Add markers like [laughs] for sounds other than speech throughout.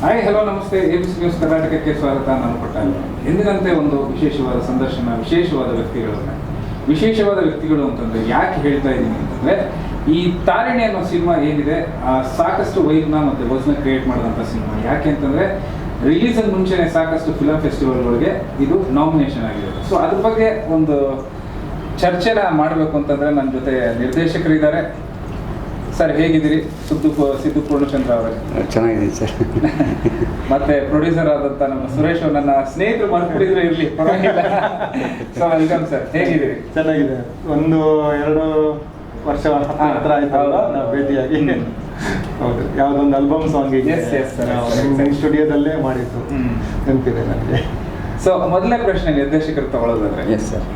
Hi hello ನಮಸ್ತೆ. A B C news ಕರ್ನಾಟಕಕ್ಕೆ ಸ್ವಾಗತ. ನಾನು ಪಟ್ಟಾಲ ಎಂದಿನಂತೆ ಒಂದು ವಿಶೇಷವಾದ ಸಂದರ್ಶನ, ವಿಶೇಷವಾದ ವ್ಯಕ್ತಿಗಳನ್ನ. ವಿಶೇಷವಾದ ವ್ಯಕ್ತಿಗಳು ಅಂತಂದ್ರೆ ಯಾಕೆ ಹೇಳ್ತಾ ಇದ್ದೀನಿ ಅಂತಂದ್ರೆ, ಈ ತಾರಿಣಿ ಅನ್ನೋ ಸಿನಿಮಾ ಏನಿದೆ, ಆ ಸಾಕಷ್ಟು ವೈಬ್ನ ಮತ್ತೆ ವಜ್ನ ಕ್ರಿಯೇಟ್ ಮಾಡಿದಂಥ ಸಿನಿಮಾ. ಯಾಕೆ ಅಂತಂದ್ರೆ ರಿಲೀಸ್ ಮುಂಚೆನೆ ಸಾಕಷ್ಟು ಫಿಲಂ ಫೆಸ್ಟಿವಲ್ಗಳಿಗೆ ಇದು ನಾಮಿನೇಷನ್ ಆಗಿದೆ ಸೊ ಅದ್ರ ಬಗ್ಗೆ ಒಂದು ಚರ್ಚೆನ ಮಾಡಬೇಕು ಅಂತಂದ್ರೆ ನನ್ನ ಜೊತೆ ನಿರ್ದೇಶಕರಿದ್ದಾರೆ. ಸರ್ ಹೇಗಿದ್ದೀರಿ? ಸಿದ್ದು ಸಿದ್ದು ಪೂರ್ಣಚಂದ್ರ ಅವರೇ. ಚೆನ್ನಾಗಿದೆ ಸರ್. ಮತ್ತೆ ಪ್ರೊಡ್ಯೂಸರ್ ಆದಂತ ನಮ್ಮ ಸುರೇಶ್ ನನ್ನ ಸ್ನೇಹಿತರು ಮರ್ಕೊಂಡಿದ್ರೆ ಇರ್ಲಿ ಪರವಾಗಿಲ್ಲ. ಸೊ ವೆಲ್ಕಮ್ ಸರ್ ಹೇಗಿದ್ದೀರಿ? ಚೆನ್ನಾಗಿದೆ. ಒಂದು ಎರಡು ವರ್ಷ ಹತ್ರ ಹಾ, ಹತ್ರ ಆಯ್ತಲ್ಲ ನಾವು ಭೇಟಿಯಾಗಿ. ಹೌದು. ಯಾವ್ದೊಂದು album song S S sir ಸ್ಟುಡಿಯೋದಲ್ಲೇ ಮಾಡಿದ್ದು. ನೆನಪಿದೆ ನನಗೆ. ಸೊ ಮೊದಲನೇ ಪ್ರಶ್ನೆ ನಿರ್ದೇಶಕರು ತಗೊಳ್ಳೋದಾದ್ರೆ. Yes sir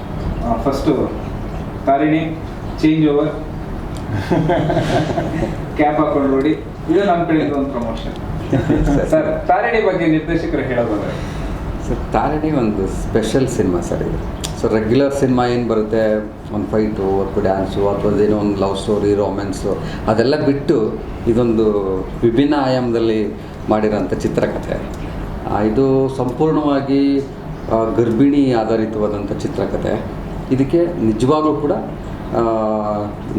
first Tarini change over cap ಹಾಕೊಂಡು ನೋಡಿ. ಇದು ನಮ್ಮ ಕಡೆಯಿಂದ ಒಂದು ಪ್ರಮೋಷನ್ ಸರ್ ತಾರಿಣಿ ಬಗ್ಗೆ ನಿರ್ದೇಶಕರು ಹೇಳೋದಾದ್ರೆ? ಸರ್ ತಾರಣಿ ಒಂದು ಸ್ಪೆಷಲ್ ಸಿನಿಮಾ ಸರ್ ಇದು. ಸೊ ರೆಗ್ಯುಲರ್ ಸಿನಿಮಾ ಏನು ಬರುತ್ತೆ? ಒಂದು ಫೈಟು ಅಥವಾ ಡ್ಯಾನ್ಸು ಅಥವಾ ಏನೋ ಒಂದು ಲವ್ ಸ್ಟೋರಿ ರೊಮ್ಯಾನ್ಸು ಅದೆಲ್ಲ ಬಿಟ್ಟು ಇದೊಂದು ವಿಭಿನ್ನ ಆಯಾಮದಲ್ಲಿ ಮಾಡಿರೋಂಥ ಚಿತ್ರಕಥೆ. ಇದು ಸಂಪೂರ್ಣವಾಗಿ ಗರ್ಭಿಣಿ ಆಧಾರಿತವಾದಂಥ ಚಿತ್ರಕಥೆ. ಇದಕ್ಕೆ ನಿಜವಾಗ್ಲೂ ಕೂಡ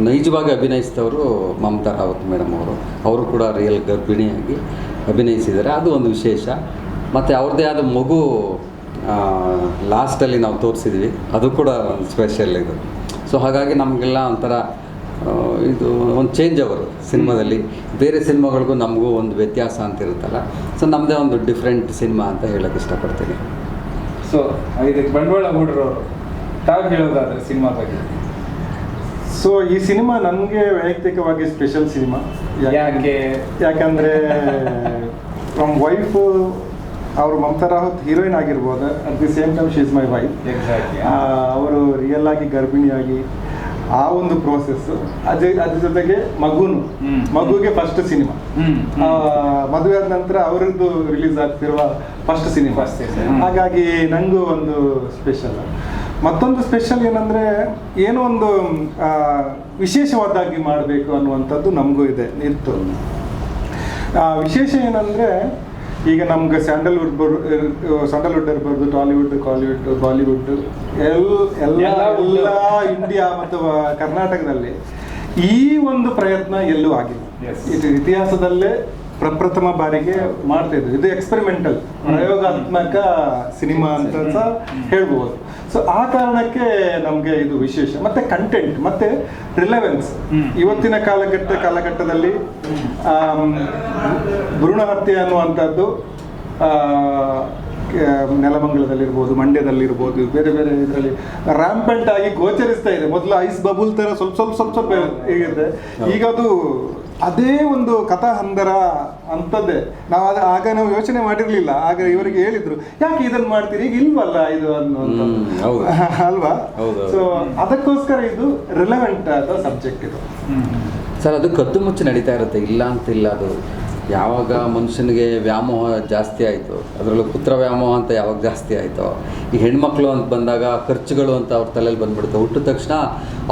ನೈಜವಾಗಿ ಅಭಿನಯಿಸಿದವರು ಮಮತಾ ರಾವತ್ ಮೇಡಮ್ ಅವರು. ಅವರು ಕೂಡ ರಿಯಲ್ ಗರ್ಭಿಣಿಯಾಗಿ ಅಭಿನಯಿಸಿದ್ದಾರೆ. ಅದು ಒಂದು ವಿಶೇಷ. ಮತ್ತು ಅವ್ರದ್ದೇ ಆದ ಮಗು ಲಾಸ್ಟಲ್ಲಿ ನಾವು ತೋರಿಸಿದ್ವಿ. ಅದು ಕೂಡ ಒಂದು ಸ್ಪೆಷಲ್ ಇದು. ಸೊ ಹಾಗಾಗಿ ನಮಗೆಲ್ಲ ಒಂಥರ ಇದು ಒಂದು ಚೇಂಜ್ ಅವರು ಸಿನಿಮಾದಲ್ಲಿ. ಬೇರೆ ಸಿನಿಮಾಗಳಿಗೂ ನಮಗೂ ಒಂದು ವ್ಯತ್ಯಾಸ ಅಂತ ಇರುತ್ತಲ್ಲ. ಸೊ ನಮ್ಮದೇ ಒಂದು ಡಿಫ್ರೆಂಟ್ ಸಿನಿಮಾ ಅಂತ ಹೇಳೋಕ್ಕೆ ಇಷ್ಟಪಡ್ತೀನಿ. ಸೊ ಇದಕ್ಕೆ ಬಂಡವಾಳ ಹೂಡ್ರವರು, ತಾವು ಹೇಳೋದಾದ್ರೆ ಸಿನಿಮಾ ಬಗ್ಗೆ. ಸೊ ಈ ಸಿನಿಮಾ ನನಗೆ ವೈಯಕ್ತಿಕವಾಗಿ ಸ್ಪೆಷಲ್ ಸಿನಿಮಾ. ಯಾಕೆ ಯಾಕಂದ್ರೆ ನಮ್ಮ ವೈಫು ಅವರು ಮಮತಾ ರಾವತ್ ಹೀರೋಯಿನ್ ಆಗಿರ್ಬೋದು. At the same time she's my wife ಅವರು ರಿಯಲ್ ಆಗಿ ಗರ್ಭಿಣಿಯಾಗಿ ಆ ಒಂದು ಪ್ರೋಸೆಸ್ ಅದೇ ಅದ್ರ ಜೊತೆಗೆ ಮಗುನು. ಮಗುಗೆ ಫಸ್ಟ್ ಸಿನಿಮಾ. ಮದುವೆ ಆದ ನಂತರ ಅವರದ್ದು ರಿಲೀಸ್ ಆಗ್ತಿರುವ ಫಸ್ಟ್ ಸಿನಿಮಾ. ಹಾಗಾಗಿ ನನಗೂ ಒಂದು ಸ್ಪೆಷಲ್ ಮತ್ತೊಂದು ಸ್ಪೆಷಲ್ ಏನಂದ್ರೆ ಏನೋ ಒಂದು ವಿಶೇಷವಾದಾಗಿ ಮಾಡಬೇಕು ಅನ್ನುವಂಥದ್ದು ನಮಗೂ ಇದೆ ಇತ್ತು. ಆ, ವಿಶೇಷ ಏನಂದ್ರೆ ಈಗ ನಮ್ಗೆ ಸ್ಯಾಂಡಲ್ವುಡ್ ಬರ್ ಸ್ಯಾಂಡಲ್ವುಡ್ ಇರ್ಬೋದು ಟಾಲಿವುಡ್ ಕಾಲಿವುಡ್ ಬಾಲಿವುಡ್ ಎಲ್ ಎಲ್ಲ ಎಲ್ಲ ಇಂಡಿಯಾ ಮತ್ತು ಕರ್ನಾಟಕದಲ್ಲಿ ಈ ಒಂದು ಪ್ರಯತ್ನ ಎಲ್ಲೂ ಆಗಿಲ್ಲ. Yes. ಇದು ಇತಿಹಾಸದಲ್ಲೇ ಪ್ರಪ್ರಥಮ ಬಾರಿಗೆ ಮಾಡ್ತಾ ಇದ್ರು ಇದು ಎಕ್ಸ್ಪೆರಿಮೆಂಟಲ್ ಪ್ರಯೋಗಾತ್ಮಕ ಸಿನಿಮಾ ಅಂತ ಸಹ ಹೇಳ್ಬೋದು. ಸೊ ಆ ಕಾರಣಕ್ಕೆ ನಮಗೆ ಇದು ವಿಶೇಷ. ಮತ್ತೆ ಕಂಟೆಂಟ್ ಮತ್ತೆ ರಿಲೆವೆನ್ಸ್ ಇವತ್ತಿನ ಕಾಲಘಟ್ಟ ಕಾಲಘಟ್ಟದಲ್ಲಿ ಭ್ರೂಣ ಹತ್ಯೆ ಅನ್ನುವಂಥದ್ದು ನೆಲಮಂಗಲದಲ್ಲಿರ್ಬೋದು ಮಂಡ್ಯದಲ್ಲಿರ್ಬೋದು ಬೇರೆ ಬೇರೆ ಇದರಲ್ಲಿ ರ್ಯಾಂಪೆಂಟ್ ಆಗಿ ಗೋಚರಿಸ್ತಾ ಇದೆ. ಮೊದಲು ಐಸ್ ಬಬುಲ್ ತರ ಸ್ವಲ್ಪ ಸ್ವಲ್ಪ ಸ್ವಲ್ಪ ಸ್ವಲ್ಪ ಹೀಗಿದೆ. ಈಗ ಅದು ಅದೇ ಒಂದು ಕಥಾ ಹಂದರ ಅಂತದ್ದೇ ನಾವು ಅದು ಆಗ ನಾವು ಯೋಚನೆ ಮಾಡಿರ್ಲಿಲ್ಲ. ಆಗ ಇವರಿಗೆ ಹೇಳಿದ್ರು ಯಾಕೆ ಇದನ್ನ ಮಾಡ್ತೀರಿ? ಈಗ ಇಲ್ವಲ್ಲ ಇದು ಅನ್ನೋ. [laughs] ಅಲ್ವಾ? ಹೌದು. ಸೊ ಅದಕ್ಕೋಸ್ಕರ ಇದು ರಿಲೆವೆಂಟ್ ಆದ ಸಬ್ಜೆಕ್ಟ್ ಇದು. ಸರ್ ಅದು ಕದ್ದು ಮುಚ್ಚಿ ನಡೀತಾ ಇರುತ್ತೆ. ಇಲ್ಲ ಅಂತಿಲ್ಲ ಅದು. ಯಾವಾಗ ಮನುಷ್ಯನಿಗೆ ವ್ಯಾಮೋಹ ಜಾಸ್ತಿ ಆಯಿತು, ಅದರಲ್ಲೂ ಪುತ್ರ ವ್ಯಾಮೋಹ ಅಂತ ಯಾವಾಗ ಜಾಸ್ತಿ ಆಯಿತು, ಈ ಹೆಣ್ಮಕ್ಳು ಅಂತ ಬಂದಾಗ, ಖರ್ಚುಗಳು ಅಂತ ಅವ್ರ ತಲೆಯಲ್ಲಿ ಬಂದುಬಿಡುತ್ತೆ. ಹುಟ್ಟಿದ ತಕ್ಷಣ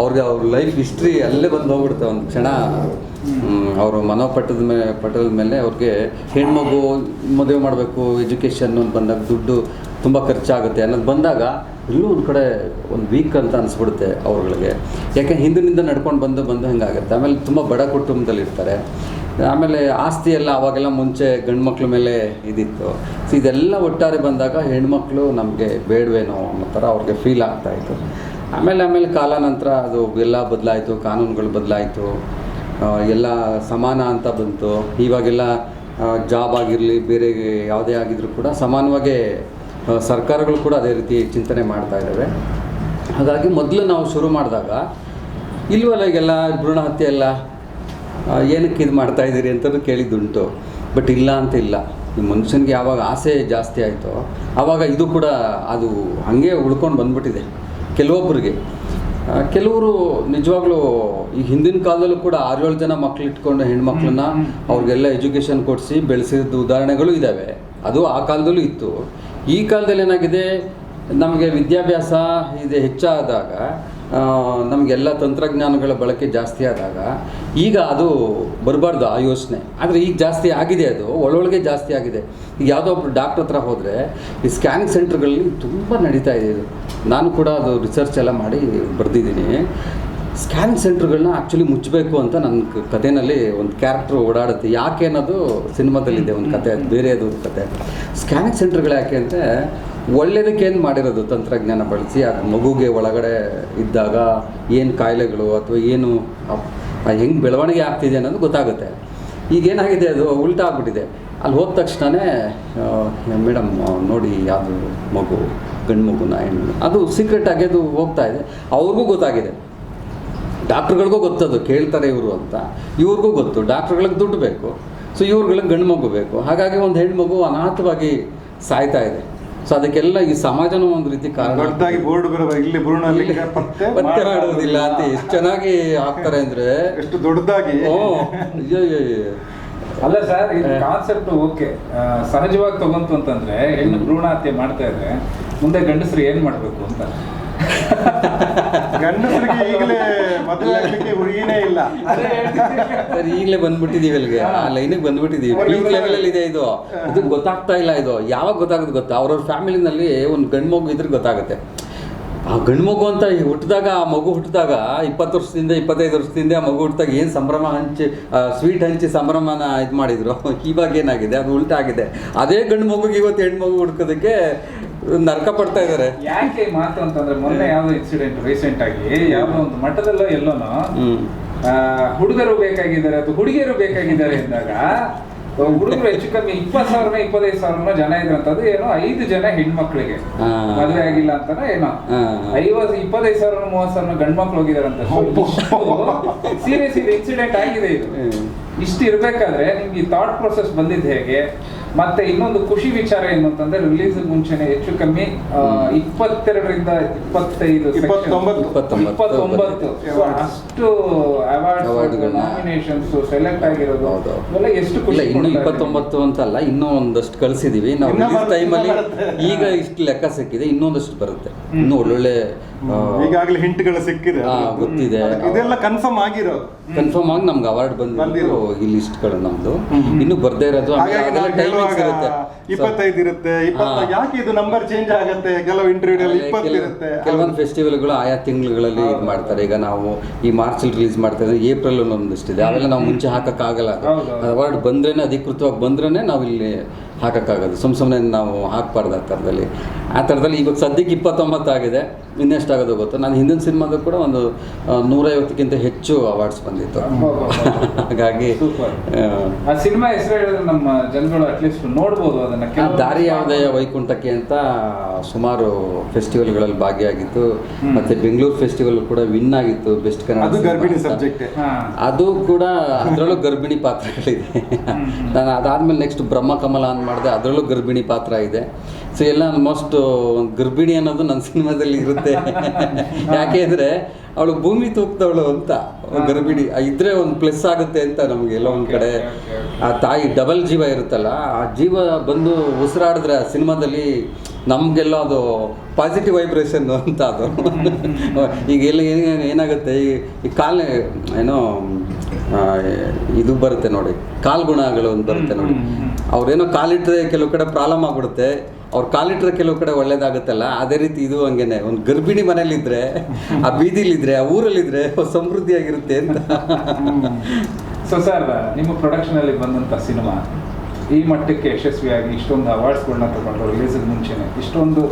ಅವ್ರಿಗೆ ಅವ್ರ ಲೈಫ್ ಹಿಸ್ಟ್ರಿ ಅಲ್ಲೇ ಬಂದು ಹೋಗ್ಬಿಡುತ್ತೆ ಒಂದು ಕ್ಷಣ. ಅವರು ಮನೋಪಟ್ಟದ ಮೇಲೆ ಪಟ್ಟದ ಮೇಲೆ ಅವ್ರಿಗೆ ಹೆಣ್ಮಗು ಮದುವೆ ಮಾಡಬೇಕು ಎಜುಕೇಷನ್ ಅಂತ ಬಂದಾಗ ದುಡ್ಡು ತುಂಬ ಖರ್ಚಾಗುತ್ತೆ ಅನ್ನೋದು ಬಂದಾಗ ಎಲ್ಲೂ ಒಂದು ಕಡೆ ಒಂದು ವೀಕ್ ಅಂತ ಅನಿಸ್ಬಿಡುತ್ತೆ ಅವ್ರಗಳಿಗೆ. ಯಾಕೆ ಹಿಂದಿನಿಂದ ನಡ್ಕೊಂಡು ಬಂದು ಬಂದು ಹಿಂಗಾಗುತ್ತೆ. ಆಮೇಲೆ ತುಂಬ ಬಡ ಕುಟುಂಬದಲ್ಲಿ ಇರ್ತಾರೆ ಆಮೇಲೆ ಆಸ್ತಿ ಎಲ್ಲ ಅವಾಗೆಲ್ಲ ಮುಂಚೆ ಗಂಡು ಮಕ್ಳ ಮೇಲೆ ಇದಿತ್ತು. ಸೊ ಇದೆಲ್ಲ ಒಟ್ಟಾರೆ ಬಂದಾಗ ಹೆಣ್ಮಕ್ಳು ನಮಗೆ ಬೇಡವೇನೋ ಅನ್ನೋ ಥರ ಅವ್ರಿಗೆ ಫೀಲ್ ಆಗ್ತಾಯಿತ್ತು ಆಮೇಲೆ ಆಮೇಲೆ ಕಾಲಾನಂತರ ಅದು ಎಲ್ಲ ಬದಲಾಯಿತು, ಕಾನೂನುಗಳು ಬದಲಾಯಿತು. ಎಲ್ಲ ಸಮಾನ ಅಂತ ಬಂತು. ಇವಾಗೆಲ್ಲ ಜಾಬ್ ಆಗಿರಲಿ, ಬೇರೆ ಯಾವುದೇ ಆಗಿದ್ರೂ ಕೂಡ ಸಮಾನವಾಗಿ ಸರ್ಕಾರಗಳು ಕೂಡ ಅದೇ ರೀತಿ ಚಿಂತನೆ ಮಾಡ್ತಾ ಇದ್ದಾವೆ. ಹಾಗಾಗಿ ಮೊದಲು ನಾವು ಶುರು ಮಾಡಿದಾಗ, ಇಲ್ವಲ್ಲ ಈಗೆಲ್ಲ ಭ್ರೂಣ ಹತ್ಯೆ ಎಲ್ಲ? ಏನಕ್ಕೆ ಇದು ಮಾಡ್ತಾ ಇದ್ದೀರಿ ಅಂತಲೂ ಕೇಳಿದ್ದುಂಟು. ಬಟ್ ಇಲ್ಲ ಅಂತ ಇಲ್ಲ. ಈ ಮನುಷ್ಯನಿಗೆ ಯಾವಾಗ ಆಸೆ ಜಾಸ್ತಿ ಆಯಿತೋ ಆವಾಗ ಇದು ಕೂಡ ಅದು ಹಾಗೆ ಉಳ್ಕೊಂಡು ಬಂದ್ಬಿಟ್ಟಿದೆ ಕೆಲವೊಬ್ಬರಿಗೆ ಕೆಲವರು ನಿಜವಾಗ್ಲೂ ಈ ಹಿಂದಿನ ಕಾಲದಲ್ಲೂ ಕೂಡ ಆರೇಳು ಜನ ಮಕ್ಳು ಇಟ್ಕೊಂಡು ಹೆಣ್ಮಕ್ಳನ್ನ ಅವ್ರಿಗೆಲ್ಲ ಎಜುಕೇಷನ್ ಕೊಡಿಸಿ ಬೆಳೆಸಿದ ಉದಾಹರಣೆಗಳು ಇದ್ದಾವೆ ಅದು ಆ ಕಾಲದಲ್ಲೂ ಇತ್ತು. ಈ ಕಾಲದಲ್ಲಿ ಏನಾಗಿದೆ? ನಮಗೆ ವಿದ್ಯಾಭ್ಯಾಸ ಇದು ಹೆಚ್ಚಾದಾಗ ನಮಗೆಲ್ಲ ತಂತ್ರಜ್ಞಾನಗಳ ಬಳಕೆ ಜಾಸ್ತಿ ಆದಾಗ ಈಗ ಅದು ಬರಬಾರ್ದು ಆ ಯೋಚನೆ. ಆದರೆ ಈಗ ಜಾಸ್ತಿ ಆಗಿದೆ ಅದು, ಒಳೊಳಗೆ ಜಾಸ್ತಿ ಆಗಿದೆ. ಈಗ ಯಾವುದೋ ಒಬ್ಬರು ಡಾಕ್ಟ್ರ್ ಹತ್ರ ಹೋದರೆ ಈ ಸ್ಕ್ಯಾನಿಂಗ್ ಸೆಂಟ್ರ್ಗಳಲ್ಲಿ ತುಂಬ ನಡೀತಾ ಇದೆ ಇದು. ನಾನು ಕೂಡ ಅದು ರಿಸರ್ಚ್ ಎಲ್ಲ ಮಾಡಿ ಬರೆದಿದ್ದೀನಿ. ಸ್ಕ್ಯಾನಿಂಗ್ ಸೆಂಟರ್ಗಳನ್ನ ಆ್ಯಕ್ಚುಲಿ ಮುಚ್ಚಬೇಕು ಅಂತ ನನ್ನ ಕಥೆನಲ್ಲಿ ಒಂದು ಕ್ಯಾರೆಕ್ಟರ್ ಓಡಾಡುತ್ತೆ. ಯಾಕೆ ಅನ್ನೋದು ಸಿನಿಮಾದಲ್ಲಿದೆ ಒಂದು ಕತೆ ಅದು ಬೇರೆ ಅದು ಕತೆ. ಸ್ಕ್ಯಾನಿಂಗ್ ಸೆಂಟ್ರ್ಗಳು ಯಾಕೆ ಅಂದರೆ ಒಳ್ಳೇದಕ್ಕೆ ಏನು ಮಾಡಿರೋದು? ತಂತ್ರಜ್ಞಾನ ಬಳಸಿ ಅದು ಮಗುಗೆ ಒಳಗಡೆ ಇದ್ದಾಗ ಏನು ಕಾಯಿಲೆಗಳು ಅಥವಾ ಏನು ಹೆಂಗೆ ಬೆಳವಣಿಗೆ ಆಗ್ತಿದೆ ಅನ್ನೋದು ಗೊತ್ತಾಗುತ್ತೆ. ಈಗೇನಾಗಿದೆ ಅದು? ಉಲ್ಟಾ ಆಗ್ಬಿಟ್ಟಿದೆ. ಅಲ್ಲಿ ಹೋದ ತಕ್ಷಣವೇ ಮೇಡಮ್ ನೋಡಿ ಯಾವುದು ಮಗು ಗಂಡು ಮಗುನ ಹೆಣ್ಣು. ಅದು ಸೀಕ್ರೆಟ್ ಆಗಿ ಅದು ಹೋಗ್ತಾ ಇದೆ. ಅವ್ರಿಗೂ ಗೊತ್ತಾಗಿದೆ. ಡಾಕ್ಟ್ರುಗಳಿಗೂ ಗೊತ್ತದು ಕೇಳ್ತಾರೆ ಇವರು ಅಂತ. ಇವ್ರಿಗೂ ಗೊತ್ತು ಡಾಕ್ಟ್ರುಗಳಿಗೆ ದುಡ್ಡು ಬೇಕು. ಸೊ ಇವ್ರುಗಳಿಗೆ ಗಂಡು ಮಗು ಬೇಕು. ಹಾಗಾಗಿ ಒಂದು ಹೆಣ್ಮಗು ಅನಾಥವಾಗಿ ಸಾಯ್ತಾ ಇದೆ. ಸೊ ಅದಕ್ಕೆಲ್ಲ ಈ ಸಮಾಜನೂ ಒಂದು ರೀತಿ ಕಾರಣ. ಪತ್ತೆ ಮಾಡೋದಿಲ್ಲ ಅಂತ ಎಷ್ಟು ಚೆನ್ನಾಗಿ ಆಗ್ತಾರೆ ಅಂದ್ರೆ ಎಷ್ಟು ದೊಡ್ಡದಾಗಿ. ಅಲ್ಲ ಸರ್ ಈ ಕಾನ್ಸೆಪ್ಟ್ ಓಕೆ ಸಹಜವಾಗಿ ತಗೊಂತು ಅಂತಂದ್ರೆ ಹೆಣ್ಣು ಭ್ರೂಣ ಹತ್ಯೆ ಮಾಡ್ತಾ ಇದ್ರೆ ಮುಂದೆ ಗಂಡಸರು ಏನ್ ಮಾಡ್ಬೇಕು ಅಂತ ಗಂಡಸರಿಗೆ ಈಗಲೇ ಮದುವೆ ಆಗ್ಲಿಕ್ಕೆ ಹುಡುಗಿನೇ ಇಲ್ಲ. ಸರ್ ಈಗಲೇ ಬಂದ್ಬಿಟ್ಟಿದೀವಿ ಇಲ್ಲಿಗೆ. ಆ ಲೈನಿಗೆ ಬಂದ್ಬಿಟ್ಟಿದೀವಿ. ಪೀಕ್ ಲೆವೆಲಲ್ಲಿ ಇದೆ. ಇದು ಇದು ಗೊತ್ತಾಗ್ತಾ ಇಲ್ಲ ಇದು. ಯಾವಾಗ ಗೊತ್ತಾಗುತ್ತೆ ಗೊತ್ತಾ? ಅವ್ರವ್ರ ಫ್ಯಾಮಿಲಿನಲ್ಲಿ ಒಂದು ಗಂಡು ಮಗು ಇದ್ರೆ ಗೊತ್ತಾಗುತ್ತೆ. ಆ ಗಂಡು ಮಗು ಅಂತ ಈ ಹುಟ್ಟಿದಾಗ ಆ ಮಗು ಹುಟ್ಟಿದಾಗ ಇಪ್ಪತ್ತು ವರ್ಷದಿಂದ ಇಪ್ಪತ್ತೈದು ವರ್ಷದಿಂದ ಆ ಮಗು ಹುಟ್ಟಿದಾಗ ಏನು ಸಂಭ್ರಮ ಹಂಚಿ ಸ್ವೀಟ್ ಹಂಚಿ ಸಂಭ್ರಮನ ಇದು ಮಾಡಿದರು? [laughs] ಇವಾಗ ಏನಾಗಿದೆ? ಅದು ಉಲ್ಟಾಗಿದೆ ಅದೇ ಗಂಡು ಮಗುಗೆ ಇವತ್ತು ಹೆಣ್ಣು ಮಗು ಹುಡ್ಕೋದಕ್ಕೆ ನರಕ ಪಡ್ತಾ ಇದ್ದಾರೆ ಯಾಕೆ ಮಾತು ಅಂತಂದ್ರೆ ಮೊನ್ನೆ ಯಾವ ಇನ್ಸಿಡೆಂಟ್ ರೀಸೆಂಟ್ ಆಗಿ ಯಾವ್ದೋ ಒಂದು ಮಠದಲ್ಲೋ ಎಲ್ಲೋನೋ ಹುಡುಗರು ಬೇಕಾಗಿದ್ದಾರೆ ಅಥವಾ ಹುಡುಗಿಯರು ಬೇಕಾಗಿದ್ದಾರೆ ಎಂದಾಗ ಹುಡುಗರು ಹೆಚ್ಚು ಕಮ್ಮಿ ಇಪ್ಪತ್ ಸಾವಿರ ಇಪ್ಪತ್ತೈದು ಸಾವಿರ ಜನ ಇದ್ರಂತದ್ದು ಏನೋ ಐದು ಜನ ಹೆಣ್ಮಕ್ಳಿಗೆ. ಮದುವೆ ಆಗಿಲ್ಲ ಅಂತಾನೆ ಏನೋ. ಐವತ್ತು ಇಪ್ಪತ್ತೈದು ಸಾವಿರ ಮೂವತ್ತು ಸಾವಿರ ಗಂಡ್ ಮಕ್ಳು ಹೋಗಿದಾರಂತ ಸೀರಿಯಸ್ ಇದು ಇನ್ಸಿಡೆಂಟ್ ಆಗಿದೆ ಇದು. ಇಷ್ಟು ಇರ್ಬೇಕಾದ್ರೆ ನಿಮ್ಗೆ ಈ ಥಾಟ್ ಪ್ರೊಸೆಸ್ ಬಂದಿದ್ದು ಹೇಗೆ ಮತ್ತೆ ಇನ್ನೊಂದು ಖುಷಿ ವಿಚಾರ ಏನು ಅಂತಂದ್ರೆ ರಿಲೀಸ್ ಮುಂಚೆನೆ ಹೆಚ್ಚು ಕಮ್ಮಿ ಇಪ್ಪತ್ತೆರಡರಿಂದ ಇಪ್ಪತ್ತೈದು ಇಪ್ಪತ್ತೊಂಬತ್ತು. ಅಷ್ಟು ಅವಾರ್ಡ್. ನಾಮಿನೇಷನ್ಸ್ ಸೆಲೆಕ್ಟ್ ಆಗಿರೋದು. ಹೌದು. ಎಷ್ಟು ಖುಷಿ ಇನ್ನು ಇಪ್ಪತ್ತೊಂಬತ್ತು ಅಂತ ಅಲ್ಲ ಅಂತಲ್ಲ ಇನ್ನೂ ಒಂದಷ್ಟು ಕಳಿಸಿದೀವಿ. ನಾವು ಟೈಮಲ್ಲಿ ಈಗ ಇಷ್ಟು ಲೆಕ್ಕ ಸಿಕ್ಕಿದೆ ಇನ್ನೊಂದಷ್ಟು ಬರುತ್ತೆ. ಇನ್ನೂ ಒಳ್ಳೊಳ್ಳೆ ಈಗಾಗಲೇ ಹಿಂಟ್ಗಳು ಸಿಕ್ಕಿದೆ. ಗೊತ್ತಿದೆ. ಇದೆಲ್ಲ ಕನ್ಫರ್ಮ್ ಆಗಿರೋ ಕನ್ಫರ್ಮ್ ಆಗಿ ನಮ್ಗೆ ಅವಾರ್ಡ್ ಬಂದಿರೋ ಈ ಲಿಸ್ಟ್ಗಳು ನಮ್ದು. ಇನ್ನು ಬರ್ದೇ ಇರೋದು ಇರುತ್ತೆ. ಇಪ್ಪತ್ತೈದು ಇರುತ್ತೆ. ಯಾಕೆ ಇದು ನಂಬರ್ ಚೇಂಜ್ ಆಗುತ್ತೆ? ಕೆಲವು ಇಂಟರ್ವ್ಯೂ ಅಲ್ಲಿ ಇಪ್ಪತ್ತು ಇರುತ್ತೆ. ಕೆಲವೊಂದು ಫೆಸ್ಟಿವಲ್ಗಳು ಆಯಾ ತಿಂಗಳುಗಳಲ್ಲಿ ಇದು ಮಾಡ್ತಾರೆ. ಈಗ ನಾವು ಈ ಮಾರ್ಚಲ್ಲಿ ರಿಲೀಸ್ ಮಾಡ್ತಾ ಇದ್ರೆ ಏಪ್ರಿಲ್ ಒಂದಿಷ್ಟಿದೆ ಅವೆಲ್ಲ ನಾವು ಮುಂಚೆ ಹಾಕಕ್ಕಾಗಲ್ಲ. ಅವಾರ್ಡ್ ಬಂದ್ರೇನೆ ಅಧಿಕೃತವಾಗಿ ಬಂದ್ರೇನೆ ನಾವು ಇಲ್ಲಿ ಹಾಕಕ್ಕಾಗೋದು. ಸುಮ್ಮ ಸುಮ್ಮನೆ ನಾವು ಹಾಕ್ಬಾರ್ದು ಆ ಥರದಲ್ಲಿ. ಆ ಥರದಲ್ಲಿ ಇವಾಗ ಸದ್ಯಕ್ಕೆ ಇಪ್ಪತ್ತೊಂಬತ್ತು ಆಗಿದೆ ಇನ್ನೆಷ್ಟಾಗೋದು ಗೊತ್ತು? ನಾನು ಹಿಂದಿನ ಸಿನಿಮಾದ ಕೂಡ ಒಂದು ನೂರೈವತ್ತಕ್ಕಿಂತ ಹೆಚ್ಚು ಅವಾರ್ಡ್ಸ್ ಬಂದಿತ್ತು. ಹಾಗಾಗಿ ಆ, ಸಿನಿಮಾ ಹೆಸರು ಹೇಳಿದ್ರೆ ನಮ್ಮ ಜನಗಳು ಅಟ್ಲೀಸ್ಟ್ ನೋಡ್ಬೋದು ಅದನ್ನ. ದಾರಿ ಯಾವುದಯ ವೈಕುಂಠಕ್ಕೆ ಅಂತ ಸುಮಾರು ಫೆಸ್ಟಿವಲ್ಗಳಲ್ಲಿ ಭಾಗಿಯಾಗಿತ್ತು. ಮತ್ತೆ ಬೆಂಗಳೂರು ಫೆಸ್ಟಿವಲ್ ಕೂಡ ವಿನ್ ಆಗಿತ್ತು ಬೆಸ್ಟ್ ಕನ್ನಡ ಸಬ್ಜೆಕ್ಟ್. ಅದು ಕೂಡ ಅದರಲ್ಲೂ ಗರ್ಭಿಣಿ ಪಾತ್ರಗಳಿದೆ. ನಾನು ಅದಾದ್ಮೇಲೆ ನೆಕ್ಸ್ಟ್ ಬ್ರಹ್ಮ ಕಮಲ ಅಂತ ಮಾಡಿದೆ ಅದರಲ್ಲೂ ಗರ್ಭಿಣಿ ಪಾತ್ರ ಇದೆ. ಸೊ ಎಲ್ಲ ಆಲ್ಮೋಸ್ಟ್ ಗರ್ಭಿಣಿ ಅನ್ನೋದು ನನ್ನ ಸಿನಿಮಾದಲ್ಲಿ ಇರುತ್ತೆ. [laughs] ಯಾಕೆ ಅಂದರೆ ಅವಳು ಭೂಮಿ ತೂಕ್ತವಳು ಅಂತ ಗರ್ಭಿಣಿ. ಇದ್ರೆ ಒಂದು ಪ್ಲಸ್ ಆಗುತ್ತೆ ಅಂತ ನಮ್ಗೆ ಎಲ್ಲ ಒಂದು ಕಡೆ. ಆ ತಾಯಿ ಡಬಲ್ ಜೀವ ಇರುತ್ತಲ್ಲ ಆ ಜೀವ ಬಂದು ಉಸಿರಾಡಿದ್ರೆ ಆ ಸಿನಿಮಾದಲ್ಲಿ ನಮಗೆಲ್ಲ ಅದು ಪಾಸಿಟಿವ್ ವೈಬ್ರೇಷನ್ ಅಂತ ಅದು. ಈಗ ಎಲ್ಲ ಏನ್- ಏನಾಗುತ್ತೆ? ಈ ಕಾಲ ಏನೋ ಇದು ಬರುತ್ತೆ ನೋಡಿ ಕಾಲ್ಗುಣಗಳು ಒಂದು ಬರುತ್ತೆ ನೋಡಿ. ಅವ್ರೇನೋ ಕಾಲಿಟ್ಟರೆ ಕೆಲವು ಕಡೆ ಪ್ರಾಬ್ಲಮ್ ಆಗ್ಬಿಡುತ್ತೆ. ಅವ್ರು ಕಾಲಿಟ್ರೆ ಕೆಲವು ಕಡೆ ಒಳ್ಳೇದಾಗುತ್ತಲ್ಲ ಅದೇ ರೀತಿ ಇದು ಹಂಗೇನೆ. ಒಂದು ಗರ್ಭಿಣಿ ಮನೇಲಿದ್ರೆ ಆ ಬೀದಿಲಿದ್ರೆ ಆ ಊರಲ್ಲಿದ್ರೆ [laughs] ಸಮೃದ್ಧಿಯಾಗಿರುತ್ತೆ ಅಂತ. ಸೊ ಸರ್ ನಿಮ್ಮ ಪ್ರೊಡಕ್ಷನಲ್ಲಿ ಅಲ್ಲಿ ಬಂದಂತ ಸಿನಿಮಾ ಈ ಮಟ್ಟಕ್ಕೆ ಯಶಸ್ವಿಯಾಗಿ ಇಷ್ಟೊಂದು ಅವಾರ್ಡ್ಸ್ಗಳನ್ನ ತಗೊಂಡ್ರು ರಿಲೀಸ್ ಮುಂಚೆನೆ ಇಷ್ಟೊಂದು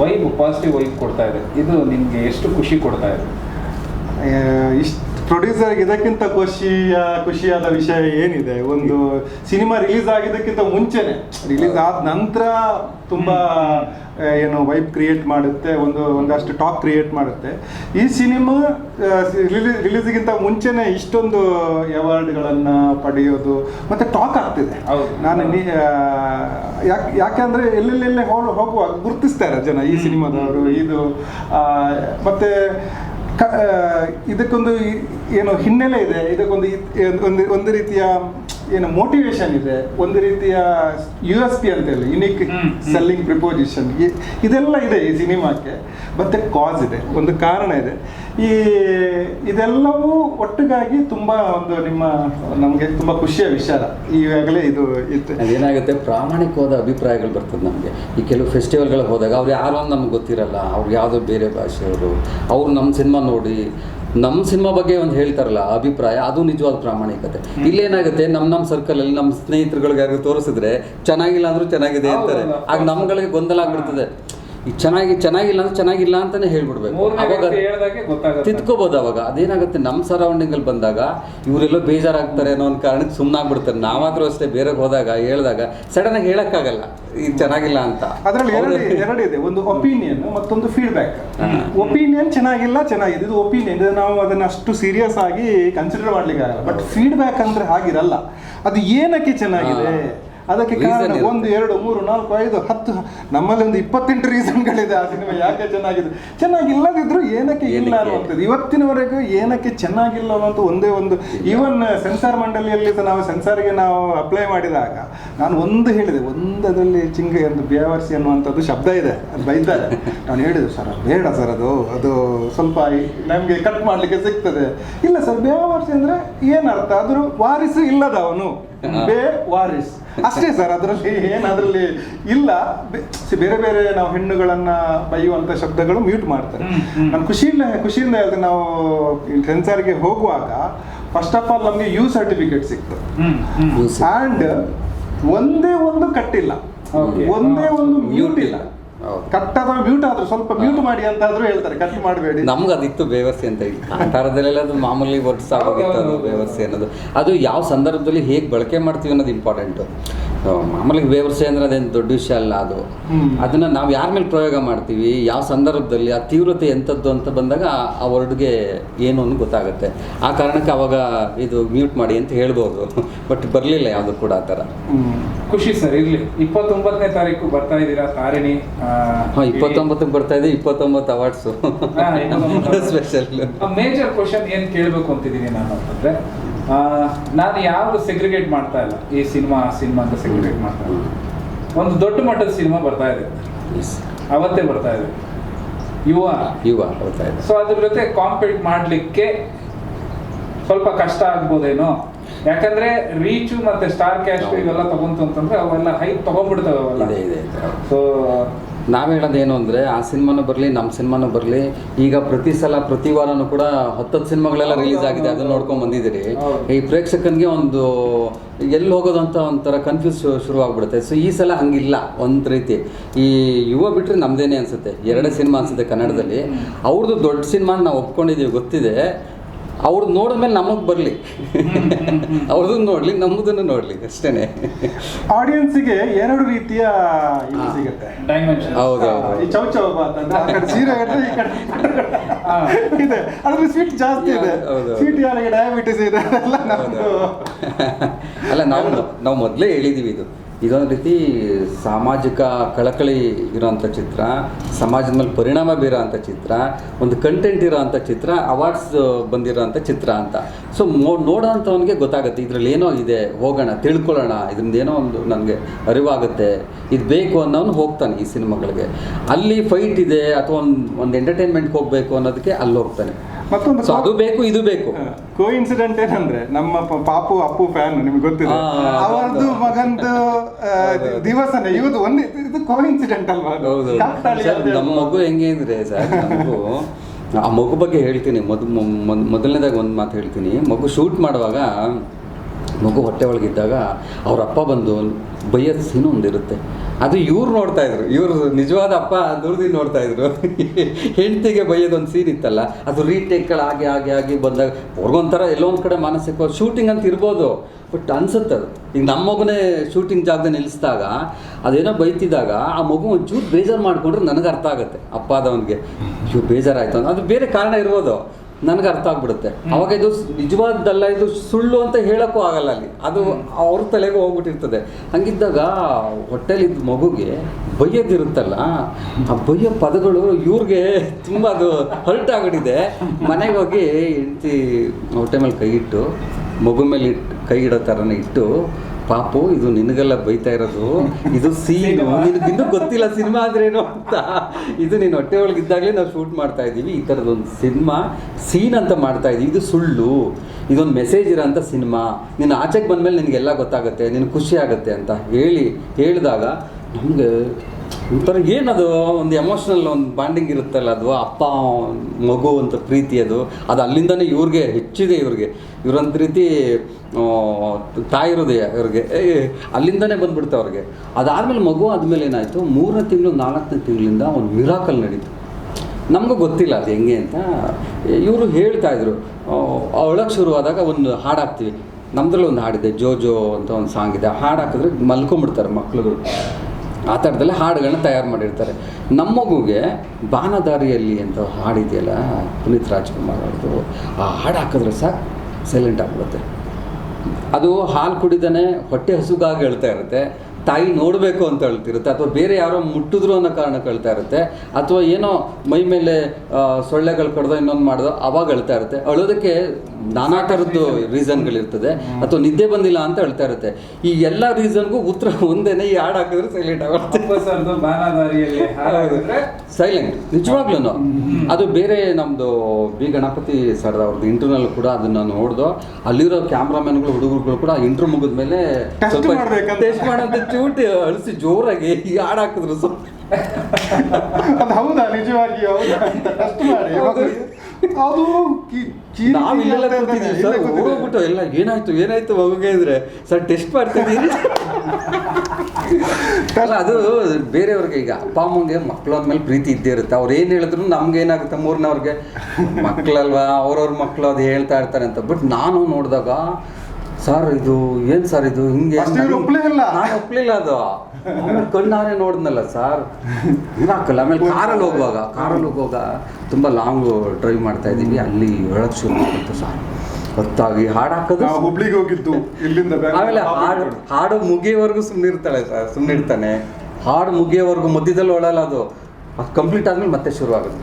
ವೈಬ್ ಪಾಸಿಟಿವ್ ವೈಬ್ ಕೊಡ್ತಾ ಇದೆ. ಇದು ನಿಮಗೆ ಎಷ್ಟು ಖುಷಿ ಕೊಡ್ತಾ ಇದೆ? ಇಷ್ಟು ಪ್ರೊಡ್ಯೂಸರ್ಗೆ ಇದಕ್ಕಿಂತ ಖುಷಿಯ ಖುಷಿಯಾದ ವಿಷಯ ಏನಿದೆ? ಒಂದು ಸಿನಿಮಾ ರಿಲೀಸ್ ಆಗಿದ್ದಕ್ಕಿಂತ ಮುಂಚೆನೆ ರಿಲೀಸ್ ಆದ ನಂತರ ತುಂಬಾ ಏನು ವೈಬ್ ಕ್ರಿಯೇಟ್ ಮಾಡುತ್ತೆ ಒಂದು ಒಂದಷ್ಟು ಟಾಕ್ ಕ್ರಿಯೇಟ್ ಮಾಡುತ್ತೆ. ಈ ಸಿನಿಮಾ ರಿಲೀಸ್ ರಿಲೀಸ್ಗಿಂತ ಮುಂಚೆನೆ ಇಷ್ಟೊಂದು ಅವಾರ್ಡ್ಗಳನ್ನು ಪಡೆಯೋದು ಮತ್ತೆ ಟಾಕ್ ಆಗ್ತಿದೆ. ನಾನು ಯಾಕೆ ಯಾಕೆಂದ್ರೆ ಎಲ್ಲೆಲ್ಲೆಲ್ಲೇ ಹೋಗುವಾಗ ಗುರುತಿಸ್ತಾರೆ ಜನ ಈ ಸಿನಿಮಾದವರು ಇದು ಮತ್ತೆ ಇದಕ್ಕೊಂದು ಏನು ಹಿನ್ನೆಲೆ ಇದೆ. ಇದಕ್ಕೊಂದು ಒಂದು ಒಂದು ರೀತಿಯ ಏನು ಮೋಟಿವೇಶನ್ ಇದೆ ಒಂದು ರೀತಿಯ ಯು ಎಸ್ ಪಿ ಅಂತ ಹೇಳಿ ಯುನಿಕ್. ಸೆಲ್ಲಿಂಗ್ ಪ್ರಿಪೋಸಿಷನ್ ಇದೆಲ್ಲ ಇದೆ ಈ ಸಿನಿಮಾಕ್ಕೆ ಮತ್ತೆ ಕಾಸ್ ಇದೆ ಒಂದು ಕಾರಣ ಇದೆ. ಈ ಇದೆಲ್ಲವೂ ಒಟ್ಟಿಗಾಗಿ ತುಂಬಾ ಒಂದು ನಿಮ್ಮ ನಮಗೆ ತುಂಬಾ ಖುಷಿಯ ವಿಚಾರ. ಈಗಾಗಲೇ ಇದು ಇತ್ತು. ಅದೇನಾಗುತ್ತೆ ಪ್ರಾಮಾಣಿಕವಾದ ಅಭಿಪ್ರಾಯಗಳು ಬರ್ತದೆ ನಮಗೆ. ಈ ಕೆಲವು ಫೆಸ್ಟಿವಲ್ಗಳಿಗೆ ಹೋದಾಗ ಅವ್ರು ಯಾರು ಅಂತ ನಮ್ಗೆ ಗೊತ್ತಿರಲ್ಲ. ಅವ್ರು ಯಾವುದೋ ಬೇರೆ ಭಾಷೆಯವರು? ಅವ್ರು ನಮ್ಮ ಸಿನಿಮಾ ನೋಡಿ ನಮ್ಮ ಸಿನಿಮಾ ಬಗ್ಗೆ ಒಂದು ಹೇಳ್ತಾರಲ್ಲ ಅಭಿಪ್ರಾಯ ಅದು ನಿಜವಾದ ಪ್ರಾಮಾಣಿಕತೆ. ಇಲ್ಲೇನಾಗುತ್ತೆ ನಮ್ಮ ನಮ್ಮ ಸರ್ಕಲಲ್ಲಿ ನಮ್ಮ ಸ್ನೇಹಿತರುಗಳಿಗೆ ತೋರಿಸಿದ್ರೆ ಚೆನ್ನಾಗಿಲ್ಲ ಅಂದ್ರೂ ಚೆನ್ನಾಗಿದೆ ಅಂತಾರೆ. ಆಗ ನಮ್ಗಳಿಗೆ ಗೊಂದಲ ಆಗ್ಬಿಡ್ತದೆ. ಈ ಚೆನ್ನಾಗಿ ಚೆನ್ನಾಗಿಲ್ಲ ಅಂದ್ರೆ ಚೆನ್ನಾಗಿಲ್ಲ ಅಂತಾನೆ ಹೇಳ್ಬಿಡ್ಬೇಕು. ಅವಾಗ ತಿದ್ಕೋಬೋದು ಅವಾಗ. ಅದೇನಾಗುತ್ತೆ ನಮ್ಮ ಸರೌಂಡಿಂಗಲ್ಲಿ ಬಂದಾಗ ಇವರೆಲ್ಲೋ ಬೇಜಾರಾಗ್ತಾರೆ ಅನ್ನೋ ಒಂದು ಕಾರಣಕ್ಕೆ ಸುಮ್ಮನಾಗ್ಬಿಡ್ತಾರೆ ನಾವಾದ್ರೂ ಅಷ್ಟೇ ಬೇರೆ ಹೋದಾಗ ಹೇಳಿದಾಗ ಸಡನ್ ಆಗಿ ಹೇಳಕ್ಕಾಗಲ್ಲ. ಇದು ಚೆನ್ನಾಗಿಲ್ಲ ಅಂತ. ಅದರಲ್ಲಿ ಎರಡು. ಇದೆ ಒಂದು ಒಪಿನಿಯನ್ ಮತ್ತೊಂದು ಫೀಡ್ಬ್ಯಾಕ್. ಒಪಿನಿಯನ್ ಚೆನ್ನಾಗಿಲ್ಲ ಚೆನ್ನಾಗಿದೆ. ಇದು ಒಪಿನಿಯನ್ ನಾವು ಅದನ್ನ ಅಷ್ಟು ಸೀರಿಯಸ್ ಆಗಿ ಕನ್ಸಿಡರ್ ಮಾಡ್ಲಿಕ್ಕೆ ಆಗಲ್ಲ ಬಟ್ ಫೀಡ್ಬ್ಯಾಕ್ ಅಂದ್ರೆ ಹಾಗಿರಲ್ಲ. ಅದು ಏನಕ್ಕೆ ಚೆನ್ನಾಗಿದೆ. ಅದಕ್ಕೆ ಕಾರಣ. ಒಂದು ಎರಡು ಮೂರು ನಾಲ್ಕು ಐದು ಹತ್ತು ನಮ್ಮಲ್ಲಿ ಒಂದು ಇಪ್ಪತ್ತೆಂಟು ರೀಸನ್ಗಳಿದೆ ಆ ಸಿನಿಮಾ ಯಾಕೆ ಚೆನ್ನಾಗಿದೆ? ಚೆನ್ನಾಗಿಲ್ಲದಿದ್ರು ಏನಕ್ಕೆ ಇಲ್ಲ? ಅನ್ನುವಂಥದ್ದು. ಇವತ್ತಿನವರೆಗೂ ಏನಕ್ಕೆ ಚೆನ್ನಾಗಿಲ್ಲ ಅನ್ನೋದು ಒಂದೇ ಒಂದು ಈವನ್ ಸೆನ್ಸಾರ್ ಮಂಡಳಿಯಲ್ಲಿ ನಾವು ಸೆನ್ಸಾರ್ಗೆ ನಾವು ಅಪ್ಲೈ ಮಾಡಿದಾಗ ನಾನು ಒಂದು ಹೇಳಿದೆ ಒಂದು ಅದರಲ್ಲಿ ಚಿಂಗ ಎಂದು ಬೇವರ್ಸಿ ಅನ್ನುವಂಥದ್ದು ಶಬ್ದ ಇದೆ ಅದು ಬೈತಾರೆ. ನಾನು ಹೇಳಿದೆ ಸರ್ ಬೇಡ ಸರ್ ಅದು ಅದು ಸ್ವಲ್ಪ ನಮಗೆ ಕಟ್ ಮಾಡಲಿಕ್ಕೆ ಸಿಗ್ತದೆ. ಇಲ್ಲ ಸರ್ ಬೇವರ್ಸಿ ಅಂದರೆ ಏನರ್ಥ ಆದರೂ ವಾರಿಸು ಇಲ್ಲದ ಅವನು ಬೇ ವಾರಿಸ್. ಅಷ್ಟೇ ಸರ್ ಅದರಲ್ಲಿ ಏನದ್ರಲ್ಲಿ ಅದರಲ್ಲಿ ಇಲ್ಲ ಬೇರೆ ಬೇರೆ ನಾವು ಹೆಣ್ಣುಗಳನ್ನ ಬೈಯುವಂತ ಶಬ್ದಗಳು ಮ್ಯೂಟ್ ಮಾಡ್ತಾರೆ. ನಾನು ಖುಷಿಯಿಂದ ಖುಷಿಯಿಂದ ಹೇಳ್ತೇನೆ ನಾವು ಸೆನ್ಸಾರ್ಗೆ ಹೋಗುವಾಗ ಫಸ್ಟ್ ಆಫ್ ಆಲ್ ನಮಗೆ ಯು ಸರ್ಟಿಫಿಕೇಟ್ ಸಿಕ್ತು. ಆ್ಯಂಡ್ ಒಂದೇ ಒಂದು ಕಟ್ಟಿಲ್ಲ. ಒಂದೇ ಒಂದು ಮ್ಯೂಟ್ ಇಲ್ಲ. ಕಟ್ ಅಥವಾ ಮ್ಯೂಟ್ ಆದ್ರೆ ಸ್ವಲ್ಪ ಮ್ಯೂಟ್ ಮಾಡಿ ಅಂತಾದ್ರೂ ಹೇಳ್ತಾರೆ. ಕಟ್ ಮಾಡಬೇಡಿ. ನಮ್ಗೆ ಅದಿತ್ತು ಬೇವರ್ಸಿ ಅಂತ ಥರದಲ್ಲೆಲ್ಲ ಅದು ಮಾಮೂಲಿ ವರ್ಡ್ಸ್ ಆಗೋಗಿತ್ತು ಅದು ಬೇವರ್ಸಿ ಅನ್ನೋದು. ಅದು ಯಾವ ಸಂದರ್ಭದಲ್ಲಿ ಹೇಗೆ ಬಳಕೆ ಮಾಡ್ತೀವಿ ಅನ್ನೋದು ಇಂಪಾರ್ಟೆಂಟು ಮಾಮೂಲಿ ವ್ಯವಸ್ಥೆ ಅಂದರೆ ಅದೇನು ದೊಡ್ಡ ವಿಷಯ ಅಲ್ಲ ಅದು. ಅದನ್ನು ನಾವು ಯಾರ ಮೇಲೆ ಪ್ರಯೋಗ ಮಾಡ್ತೀವಿ ಯಾವ ಸಂದರ್ಭದಲ್ಲಿ ಆ ತೀವ್ರತೆ ಎಂಥದ್ದು ಅಂತ ಬಂದಾಗ ಆ- ವರ್ಡ್ಗೆ ಏನು ಅನ್ನೋ ಗೊತ್ತಾಗುತ್ತೆ. ಆ ಕಾರಣಕ್ಕೆ ಅವಾಗ ಇದು ಮ್ಯೂಟ್ ಮಾಡಿ ಅಂತ ಹೇಳ್ಬೋದು. [laughs] ಬಟ್ ಬರಲಿಲ್ಲ ಯಾವುದು ಕೂಡ ಆ ಥರ. ಖುಷಿ ಸರ್ ಇರ್ಲಿ. ಇಪ್ಪತ್ತೊಂಬತ್ತನೇ ತಾರೀಕು ಬರ್ತಾ ಇದ್ದೀರಾ ತಾರಿಣಿ? ಇಪ್ಪತ್ತೊಂಬತ್ತಕ್ಕೆ ಬರ್ತಾ ಇದೆ ಇಪ್ಪತ್ತೊಂಬತ್ತು ಅವಾರ್ಡ್ಸು ಸ್ಪೆಷಲ್ ಮೇಜರ್ ಕ್ವಶನ್ ಏನ್ ಕೇಳಬೇಕು ಅಂತಿದ್ದೀನಿ ನಾನು ಅಂತಂದ್ರೆ ಆ, ನಾನು ಯಾರು ಸೆಗ್ರಿಗೇಟ್ ಮಾಡ್ತಾ ಇಲ್ಲ? ಈ ಸಿನಿಮಾ ಆ ಸಿನಿಮಾ ಅಂತ ಸೆಗ್ರಿಗೇಟ್ ಮಾಡ್ತಾ ಇಲ್ಲ. ಒಂದು ದೊಡ್ಡ ಮಟ್ಟದ ಸಿನಿಮಾ ಬರ್ತಾ ಇದೆ. ಅವತ್ತೇ ಬರ್ತಾ ಇದೆ. ಯುವ. ಯುವ ಬರ್ತಾ ಇದೆ. ಸೊ ಅದ್ರ ಜೊತೆ ಕಾಂಪೀಟ್ ಮಾಡ್ಲಿಕ್ಕೆ ಸ್ವಲ್ಪ ಕಷ್ಟ ಆಗ್ಬೋದೇನೋ? ಯಾಕಂದ್ರೆ ರೀಚು ಮತ್ತೆ ಸ್ಟಾರ್ ಕ್ಯಾಶ್ ಇವೆಲ್ಲ ತಗೊಂತು ಅಂತಂದ್ರೆ ಅವೆಲ್ಲ ಹೈ ತಗೊಂಡ್ಬಿಡ್ತವೆ ಅವೆಲ್ಲ. ಇದೆ ಇದೆ. ಸೊ ನಾವು ಹೇಳೋದೇನು ಅಂದರೆ ಆ ಸಿನಿಮಾನು ಬರಲಿ ನಮ್ಮ ಸಿನಿಮಾನು ಬರಲಿ ಈಗ ಪ್ರತಿ ಸಲ ಪ್ರತಿ ವಾರನೂ ಕೂಡ ಹತ್ತತ್ತು ಸಿನಿಮಾಗಳೆಲ್ಲ ರಿಲೀಸ್ ಆಗಿದೆ ಅದನ್ನ ನೋಡ್ಕೊಂಡು ಬಂದಿದ್ದೀರಿ. ಈ ಪ್ರೇಕ್ಷಕನಿಗೆ ಒಂದು ಎಲ್ಲಿ ಹೋಗೋದು ಅಂತ ಒಂಥರ ಕನ್ಫ್ಯೂಸ್ ಶುರು ಆಗ್ಬಿಡುತ್ತೆ ಸೊ ಈ ಸಲ ಹಂಗಿಲ್ಲ ಒಂದು ರೀತಿ. ಈ ಯುವ ಬಿಟ್ಟರೆ ನಮ್ದೇನೆ ಅನ್ಸುತ್ತೆ. ಎರಡೇ ಸಿನಿಮಾ ಅನ್ಸುತ್ತೆ ಕನ್ನಡದಲ್ಲಿ. ಅವ್ರದ್ದು ದೊಡ್ಡ ಸಿನಿಮಾ ನಾವು ಒಪ್ಕೊಂಡಿದ್ದೀವಿ ಗೊತ್ತಿದೆ. ಅವ್ರದ್ದು ನೋಡಿದ್ಮೇಲೆ ನಮಗೆ ಬರಲಿ. ಅವ್ರದ್ದು ನೋಡಲಿ ನಮ್ಮದನ್ನು ನೋಡಲಿ ಅಷ್ಟೇ ಆಡಿಯನ್ಸಿಗೆ ಎರಡು ರೀತಿಯ ಇದು ಸಿಗುತ್ತೆ. ಡೈಮೆನ್ಷನ್ ಹೌದು ಈ ಚೌ ಚೌ ಬಾತ್ ಅಂದ್ರೆ ಆ ಕಡೆ ಸೀರೆ ಕಟ್ಟರೆ ಈ ಕಡೆ ಇದೆ. ಅದ್ರಲ್ಲಿ ಸ್ವೀಟ್ ಜಾಸ್ತಿ ಇದೆ. ಹೌದು. ಸ್ವೀಟ್ ಯಾರಿಗೆ ಡಯಾಬಿಟಿಸ್ ಇದೆ ಅದೆಲ್ಲ ನಮ್ದು. ಅಲ್ಲ ನಾವು ನಾವು ಮೊದಲೇ ಹೇಳಿದ್ದೀವಿ ಇದು. ಇದೊಂದು ರೀತಿ ಸಾಮಾಜಿಕ ಕಳಕಳಿ ಇರೋವಂಥ ಚಿತ್ರ, ಸಮಾಜದ ಮೇಲೆ ಪರಿಣಾಮ ಬೀರೋವಂಥ ಚಿತ್ರ, ಒಂದು ಕಂಟೆಂಟ್ ಇರೋವಂಥ ಚಿತ್ರ ಅವಾರ್ಡ್ಸ್ ಬಂದಿರೋವಂಥ ಚಿತ್ರ ಅಂತ. ಸೊ ನೋಡೋಂಥವನಿಗೆ ಗೊತ್ತಾಗುತ್ತೆ, ಇದರಲ್ಲಿ ಏನೋ ಇದೆ, ಹೋಗೋಣ, ತಿಳ್ಕೊಳ್ಳೋಣ ಇದರಿಂದ ಏನೋ ಒಂದು ನನಗೆ ಅರಿವಾಗುತ್ತೆ, ಇದು ಬೇಕು ಅನ್ನೋನು ಹೋಗ್ತಾನೆ ಈ ಸಿನಿಮಾಗಳಿಗೆ. ಅಲ್ಲಿ ಫೈಟ್ ಇದೆ, ಅಥವಾ ಒಂದು ಒಂದು ಎಂಟರ್ಟೈನ್ಮೆಂಟ್ಗೆ ಹೋಗಬೇಕು ಅನ್ನೋದಕ್ಕೆ ಅಲ್ಲಿ ಹೋಗ್ತಾನೆ. ಮತ್ತೊಂದು ಅದು ಬೇಕು ಇದು ಬೇಕು. ಕೋ ಇನ್ಸಿಡೆಂಟ್ ಏನಂದ್ರೆ ನಮ್ಮ ಪಾಪು ಅಪ್ಪು ಫ್ಯಾನ್ ನಿಮ್ಗೆ ಗೊತ್ತಿದೆ. ಅವರದ್ದು ಮಗಂದು ದಿವಸನೇ ಇವತ್ತು ಒಂದು ಇದು ಕೋ ಇನ್ಸಿಡೆಂಟ್ ಅಲ್ವಾ? ನಮ್ಮ ಮಗು ಹೆಂಗೆ ಅಂದ್ರೆ ಸರ್ ಆ ಮಗು ಬಗ್ಗೆ ಹೇಳ್ತೀನಿ. ಮೊದ್- ಮೊದಲನೇದಾಗಿ ಒಂದು ಮಾತು ಹೇಳ್ತೀನಿ. ಮಗು ಶೂಟ್ ಮಾಡುವಾಗ ಮಗು ಹೊಟ್ಟೆ ಒಳಗಿದ್ದಾಗ ಅವ್ರ ಅಪ್ಪ ಬಂದು ಬಯಸ್ಸಿನೂ ಸೀನು ಒಂದಿರುತ್ತೆ. ಅದು ಇವ್ರು ನೋಡ್ತಾ ಇದ್ರು. ಇವ್ರು ನಿಜವಾದ ಅಪ್ಪ ದೂರದಿಂದ ನೋಡ್ತಾ ಇದ್ರು. [laughs] ಹೆಂಡತಿಗೆ ಬೈಯೋದೊಂದು ಸೀನ್ ಇತ್ತಲ್ಲ, ಅದು ರೀಟೇಕ್ಗಳು ಆಗಿ ಆಗಿ ಆಗಿ ಬಂದಾಗ ಅವ್ರಿಗೊಂಥರ ಎಲ್ಲೋ ಒಂದು ಕಡೆ ಮಾನಸಿಕ ಶೂಟಿಂಗ್ ಅಂತ ಇರ್ಬೋದು. ಬಟ್ ಅನ್ಸುತ್ತೆ ಅದು. ಈಗ ನಮ್ಮ ಮಗುನೇ ಶೂಟಿಂಗ್ ಜಾಗದಲ್ಲಿ ನಿಲ್ಲಿಸಿದಾಗ, ಅದೇನೋ ಬೈತಿದ್ದಾಗ ಆ ಮಗು ಒಂಚೂರು ಬೇಜಾರು ಮಾಡಿಕೊಂಡ್ರೆ ನನಗೆ ಅರ್ಥ ಆಗುತ್ತೆ. ಅಪ್ಪ ಆದವನಿಗೆ, ಅಯ್ಯೋ, ಬೇಜಾರಾಯಿತು. ಅದು ಬೇರೆ ಕಾರಣ ಇರ್ಬೋದು. ನನಗೆ ಅರ್ಥ ಆಗ್ಬಿಡುತ್ತೆ. ಅವಾಗ ಇದು ನಿಜವಾದ್ದಲ್ಲ ಇದು ಸುಳ್ಳು ಅಂತ ಹೇಳೋಕ್ಕೂ ಆಗಲ್ಲ ಅಲ್ಲಿ. ಅದು ಅವ್ರ ತಲೆಗೆ ಹೋಗ್ಬಿಟ್ಟಿರ್ತದೆ. ಹಂಗಿದ್ದಾಗ ಹೊಟ್ಟೆಲಿದ್ದ ಮಗುಗೆ ಬೈಯೋದಿರುತ್ತಲ್ಲ ಆ ಬೈಯೋ ಪದಗಳು ಇವ್ರಿಗೆ ತುಂಬ ಅದು ಹರ್ಟ್ ಆಗಿಬಿಟ್ಟಿದೆ. ಮನೆಗೆ ಹೋಗಿ ಹೆಂಡ್ತಿ ಹೊಟ್ಟೆ ಮೇಲೆ ಕೈ ಇಟ್ಟು ಮಗು ಮೇಲೆ ಇಟ್ಟು ಕೈ ಇಡೋ ಥರನೇ ಇಟ್ಟು ಪಾಪು ಇದು ನಿನಗೆಲ್ಲ ಬೈತಾ ಇರೋದು. ಇದು ಸೀನು. ನಿನಗೆ ಇನ್ನೂ ಗೊತ್ತಿಲ್ಲ ಸಿನಿಮಾ ಅಂದ್ರೇನು ಅಂತ. ಇದು ನೀನು ಹೊಟ್ಟೆ ಒಳಗೆ ಇದ್ದಾಗಲೇ ನಾವು ಶೂಟ್ ಮಾಡ್ತಾ ಇದ್ದೀವಿ. ಈ ಥರದೊಂದು ಸಿನಿಮಾ. ಸೀನ್ ಅಂತ ಮಾಡ್ತಾ ಇದ್ದೀವಿ. ಇದು ಸುಳ್ಳು. ಇದೊಂದು ಮೆಸೇಜ್ ಇರೋಂಥ ಸಿನಿಮಾ. ನೀನು ಆಚೆಗೆ ಬಂದಮೇಲೆ ನಿನಗೆಲ್ಲ ಗೊತ್ತಾಗುತ್ತೆ. ನಿನಗೆ ಖುಷಿ ಆಗುತ್ತೆ ಅಂತ ಹೇಳಿ ಹೇಳಿದಾಗ ನಮಗೆ ಏನದು? ಒಂದು ಎಮೋಷ್ನಲ್ ಒಂದು ಬಾಂಡಿಂಗ್ ಇರುತ್ತಲ್ಲ ಅದು? ಅಪ್ಪ ಮಗು ಅಂತ ಪ್ರೀತಿ ಅದು? ಅದು ಅಲ್ಲಿಂದನೇ ಇವ್ರಿಗೆ ಹೆಚ್ಚಿದೆ ಇವ್ರಿಗೆ. ಇವರೊಂದು ರೀತಿ ಆ, ತಾಯಿ ಹೃದಯ ಇವ್ರಿಗೆ. ಅಲ್ಲಿಂದನೇ ಬಂದ್ಬಿಡ್ತು ಅವ್ರಿಗೆ. ಅದಾದಮೇಲೆ ಮಗು ಆದಮೇಲೆ ಏನಾಯಿತು? ಮೂರನೇ ತಿಂಗಳು ನಾಲ್ಕನೇ ತಿಂಗಳಿಂದ ಒಂದು ಮಿರಾಕಲ್ ನಡೀತು. ನಮಗೂ ಗೊತ್ತಿಲ್ಲ ಅದು ಹೆಂಗೆ ಅಂತ. ಇವರು ಹೇಳ್ತಾಯಿದ್ರು ಅವಳಕ್ಕೆ ಶುರುವಾದಾಗ ಒಂದು ಹಾಡು ಹಾಕ್ತೀವಿ. ನಮ್ಮದ್ರಲ್ಲಿ ಒಂದು ಹಾಡಿದೆ ಜೋ ಜೋ ಅಂತ ಒಂದು ಸಾಂಗ್ ಇದೆ. ಹಾಡು ಹಾಕಿದ್ರೆ ಮಲ್ಕೊಂಬಿಡ್ತಾರೆ ಮಕ್ಳುಗಳು. ಆ ಥರದಲ್ಲಿ ಹಾಡುಗಳನ್ನ ತಯಾರು ಮಾಡಿರ್ತಾರೆ. ನಮ್ಮ ಮಗುಗೆ ಬಾನದಾರಿಯಲ್ಲಿ ಅಂತ ಹಾಡಿದೆಯಲ್ಲ ಪುನೀತ್ ರಾಜ್ಕುಮಾರ್ ಅವ್ರದ್ದು. ಆ ಹಾಡು ಹಾಕಿದ್ರೆ ಸಾಕು ಸೈಲೆಂಟ್ ಆಗಿಬಿಡುತ್ತೆ. ಅದು ಹಾಲು ಕುಡಿದಾನೆ ಹೊಟ್ಟೆ ಹಸುಗಾಗಿ ಹೇಳ್ತಾ ಇರುತ್ತೆ. ತಾಯಿ ನೋಡಬೇಕು ಅಂತ ಹೇಳ್ತಿರುತ್ತೆ, ಅಥವಾ ಬೇರೆ ಯಾರೋ ಮುಟ್ಟಿದ್ರು ಅನ್ನೋ ಕಾರಣಕ್ಕೆ ಹೇಳ್ತಾ ಇರುತ್ತೆ, ಅಥವಾ ಏನೋ ಮೈ ಮೇಲೆ ಸೊಳ್ಳೆಗಳು ಕಡ್ದೋ ಇನ್ನೊಂದು ಮಾಡ್ದೋ ಅವಾಗ ಹೇಳ್ತಾ ಇರುತ್ತೆ. ಅಳೋದಕ್ಕೆ ನಾನಾ ಥರದ್ದು ರೀಸನ್ಗಳಿರ್ತದೆ. ಅಥವಾ ನಿದ್ದೆ ಬಂದಿಲ್ಲ ಅಂತ ಹೇಳ್ತಾ ಇರುತ್ತೆ. ಈ ಎಲ್ಲ ರೀಸನ್ಗೂ ಉತ್ತರ ಒಂದೇನೆ ಈ ಹಾಡು ಹಾಕಿದ್ರೆ ಸೈಲೆಂಟ್ ಆಗುತ್ತೆ. ಸೈಲೆಂಟ್ ನಿಜವಾಗ್ಲೂ ಅದು ಬೇರೆ ನಮ್ಮದು ಬಿ ಗಣಪತಿ ಸರ್ ಅವ್ರದ್ದು ಇಂಟರ್ನಲ್ ಕೂಡ ಅದನ್ನ ನೋಡ್ದು. ಅಲ್ಲಿರೋ ಕ್ಯಾಮ್ರಾಮನ್ಗಳು ಹುಡುಗರುಗಳು ಕೂಡ ಇಂಟರ್ ಮುಗಿದ ಮೇಲೆ ಸ್ವಲ್ಪ. ಟೆಸ್ಟ್ ಮಾಡೋಂಥ ಚೂಟಿ ಅಳಿಸಿ ಜೋರಾಗಿ ಈ ಹಾಡು ಹಾಕಿದ್ರು ಸ್ವಲ್ಪ. ಹೌದಾ? ನಿಜವಾಗಿ ಹೌದಾ? ಅದು ನಾವು ಇಲ್ಲೆಲ್ಲ ಕೂತಿದ್ವಿ ಸರ್. ಹೋಗ್ಬಿಟ್ಟು ಎಲ್ಲ ಏನಾಯ್ತು ಏನಾಯ್ತು ಮಗುಗೆ ಇದ್ರೆ ಸರ್ ಟೆಸ್ಟ್ ಮಾಡ್ತಿದ್ದೀರಿ ಅಲ್ಲ ಅದು ಬೇರೆಯವ್ರಿಗೆ ಈಗ ಅಪ್ಪ ಅಮ್ಮಂಗೆ ಮಕ್ಳು ಅಂದ್ಮೇಲೆ ಪ್ರೀತಿ ಇದ್ದೇ ಇರುತ್ತೆ. ಅವ್ರು ಏನು ಹೇಳಿದ್ರು ನಮ್ಗೆ ಏನಾಗುತ್ತೆ? ಮೂರನವ್ರಿಗೆ ಮಕ್ಕಳಲ್ವಾ ಅವ್ರವ್ರ ಮಕ್ಕಳು ಅದು ಹೇಳ್ತಾ ಇರ್ತಾರೆ ಅಂತ. ಬಟ್ ನಾನು ನೋಡಿದಾಗ ಸರ್ ಇದು ಏನ್ ಸರ್ ಇದು? ಹಿಂಗೆ First ಇವ್ರು ಒಪ್ಲೇ ಇಲ್ಲ. ನಾನು ಒಪ್ಲಿಲ್ಲ ಅದು. ಆಮೇಲೆ ಕಣ್ಣಾರೆ ನೋಡಿದ್ನಲ್ಲ ಸರ್ ಇದಾಕಲ್ಲ ಆಮೇಲೆ ಕಾರಲ್ಲಿ ಹೋಗುವಾಗ ಕಾರಲ್ಲಿ ಹೋಗುವಾಗ ತುಂಬ ಲಾಂಗ್ ಡ್ರೈವ್ ಮಾಡ್ತಾ ಇದ್ದೀವಿ. ಅಲ್ಲಿ ಹೇಳಕ್ ಶುರು ಮಾಡಿತ್ತು ಸರ್ ಹೊತ್ತಾಗಿ ಹಾಡು ಹಾಕೋದು. ನಾವು ಹುಬ್ಳಿಗೆ ಹೋಗಿದ್ದು. ಇಲ್ಲಿಂದ ಆಮೇಲೆ ಹಾಡು. ಹಾಡು ಮುಗಿಯೋವರೆಗೂ ಸುಮ್ಮನೆ ಇರ್ತಾಳೆ ಸರ್ ಸುಮ್ಮನೆ ಇರ್ತಾನೆ. ಹಾಡು ಮುಗಿಯೋವರೆಗೂ ಮಧ್ಯದಲ್ಲಿ ಒಳಲ್ಲ ಅದು. ಅದು ಕಂಪ್ಲೀಟ್ ಆದ್ಮೇಲೆ ಮತ್ತೆ ಶುರು ಆಗುತ್ತೆ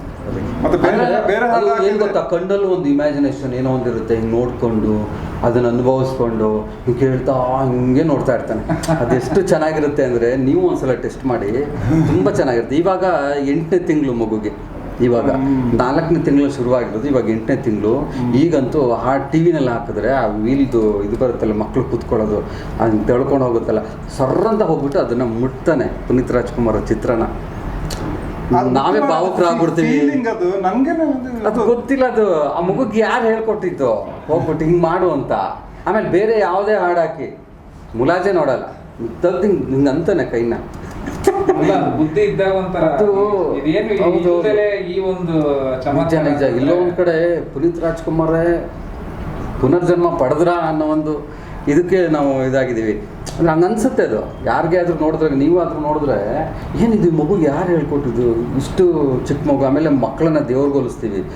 ಮತ್ತೆ ಬೇರೆ- ಬೇರೆ ಏನ್ ಗೊತ್ತಾ? ಕಣ್ಣಲ್ಲೂ ಒಂದು ಇಮ್ಯಾಜಿನೇಷನ್ ಏನೋ ಒಂದಿರುತ್ತೆ ಹಿಂಗ್ ನೋಡ್ಕೊಂಡು ಅದನ್ನ ಅನುಭವಿಸ್ಕೊಂಡು ಹಿಂಗೆ ಕೇಳ್ತಾ ಹಿಂಗೆ ನೋಡ್ತಾ ಇರ್ತಾನೆ. ಅದೆಷ್ಟು ಚೆನ್ನಾಗಿರುತ್ತೆ ಅಂದ್ರೆ ನೀವು ಒಂದ್ಸಲ ಟೆಸ್ಟ್ ಮಾಡಿ ತುಂಬಾ ಚೆನ್ನಾಗಿರುತ್ತೆ. ಇವಾಗ ಎಂಟನೇ ತಿಂಗಳು ಮಗುಗೆ ಇವಾಗ ನಾಲ್ಕನೇ ತಿಂಗಳು ಶುರುವಾಗಿರೋದು ಇವಾಗ ಎಂಟನೇ ತಿಂಗಳು. ಈಗಂತೂ ಆ ಟಿ ವಿನಲ್ಲಿ ಹಾಕಿದ್ರೆ ಆ ವೀಲ್ದು ಇದು ಬರುತ್ತಲ್ಲ ಮಕ್ಕಳು ಕೂತ್ಕೊಳ್ಳೋದು ಅದನ್ನ ತೆಳ್ಕೊಂಡು ಹೋಗುತ್ತಲ್ಲ ಸರ್ರಂತ ಹೋಗ್ಬಿಟ್ಟು ಅದನ್ನ ಮುಟ್ತಾನೆ ಪುನೀತ್ ರಾಜ್ಕುಮಾರ್ ಚಿತ್ರನ. ನಾವೇ ಭಾವುಕರಾಗ್ಬಿಡ್ತೀವಿ. ಅದು ನನಗೆ ಅದು ಗೊತ್ತಿಲ್ಲ ಅದು. ಆ ಮಗುಗೆ ಯಾರು ಹೇಳ್ಕೊಟ್ಟಿತ್ತು ಹೋಗ್ಬಿಟ್ಟು ಹಿಂಗೆ ಮಾಡು ಅಂತ. ಆಮೇಲೆ ಬೇರೆ ಯಾವುದೇ ಹಾಡು ಹಾಕಿ ಮುಲಾಜೆ ನೋಡಲ್ಲ. ತದ್ದು ಹಿಂಗೆ ಅಂತಾನೆ ಕೈನ. ಬುದ್ಧಿ ಇದ್ದಾಗ ಒಂಥರ ಇದೇನು ಈ ಹೌದು, ಹೌದು. ಈ ಒಂದು ನಿಜ ಎಲ್ಲೋ ಒಂದು ಕಡೆ ಪುನೀತ್ ರಾಜ್ಕುಮಾರೇ ಪುನರ್ಜನ್ಮ ಪಡೆದ್ರ ಅನ್ನೋ ಒಂದು ಇದಕ್ಕೆ ನಾವು ಇದಾಗಿದ್ದೀವಿ. ಹಂಗೆ ಅನ್ಸುತ್ತೆ ಅದು. ಯಾರಿಗೆ ಆದರೂ ನೋಡಿದ್ರೆ ನೀವು ಆದ್ರೂ ನೋಡಿದ್ರೆ ಏನಿದು ಮಗುಗೆ ಮಗು ಯಾರು ಹೇಳ್ಕೊಟ್ಟಿದ್ದು? ಇಷ್ಟು ಚಿಕ್ಕ ಮಗು ಆಮೇಲೆ ಮಕ್ಕಳನ್ನ ದೇವ್ರಿಗೆ ಹೋಲಿಸ್ತೀವಿ.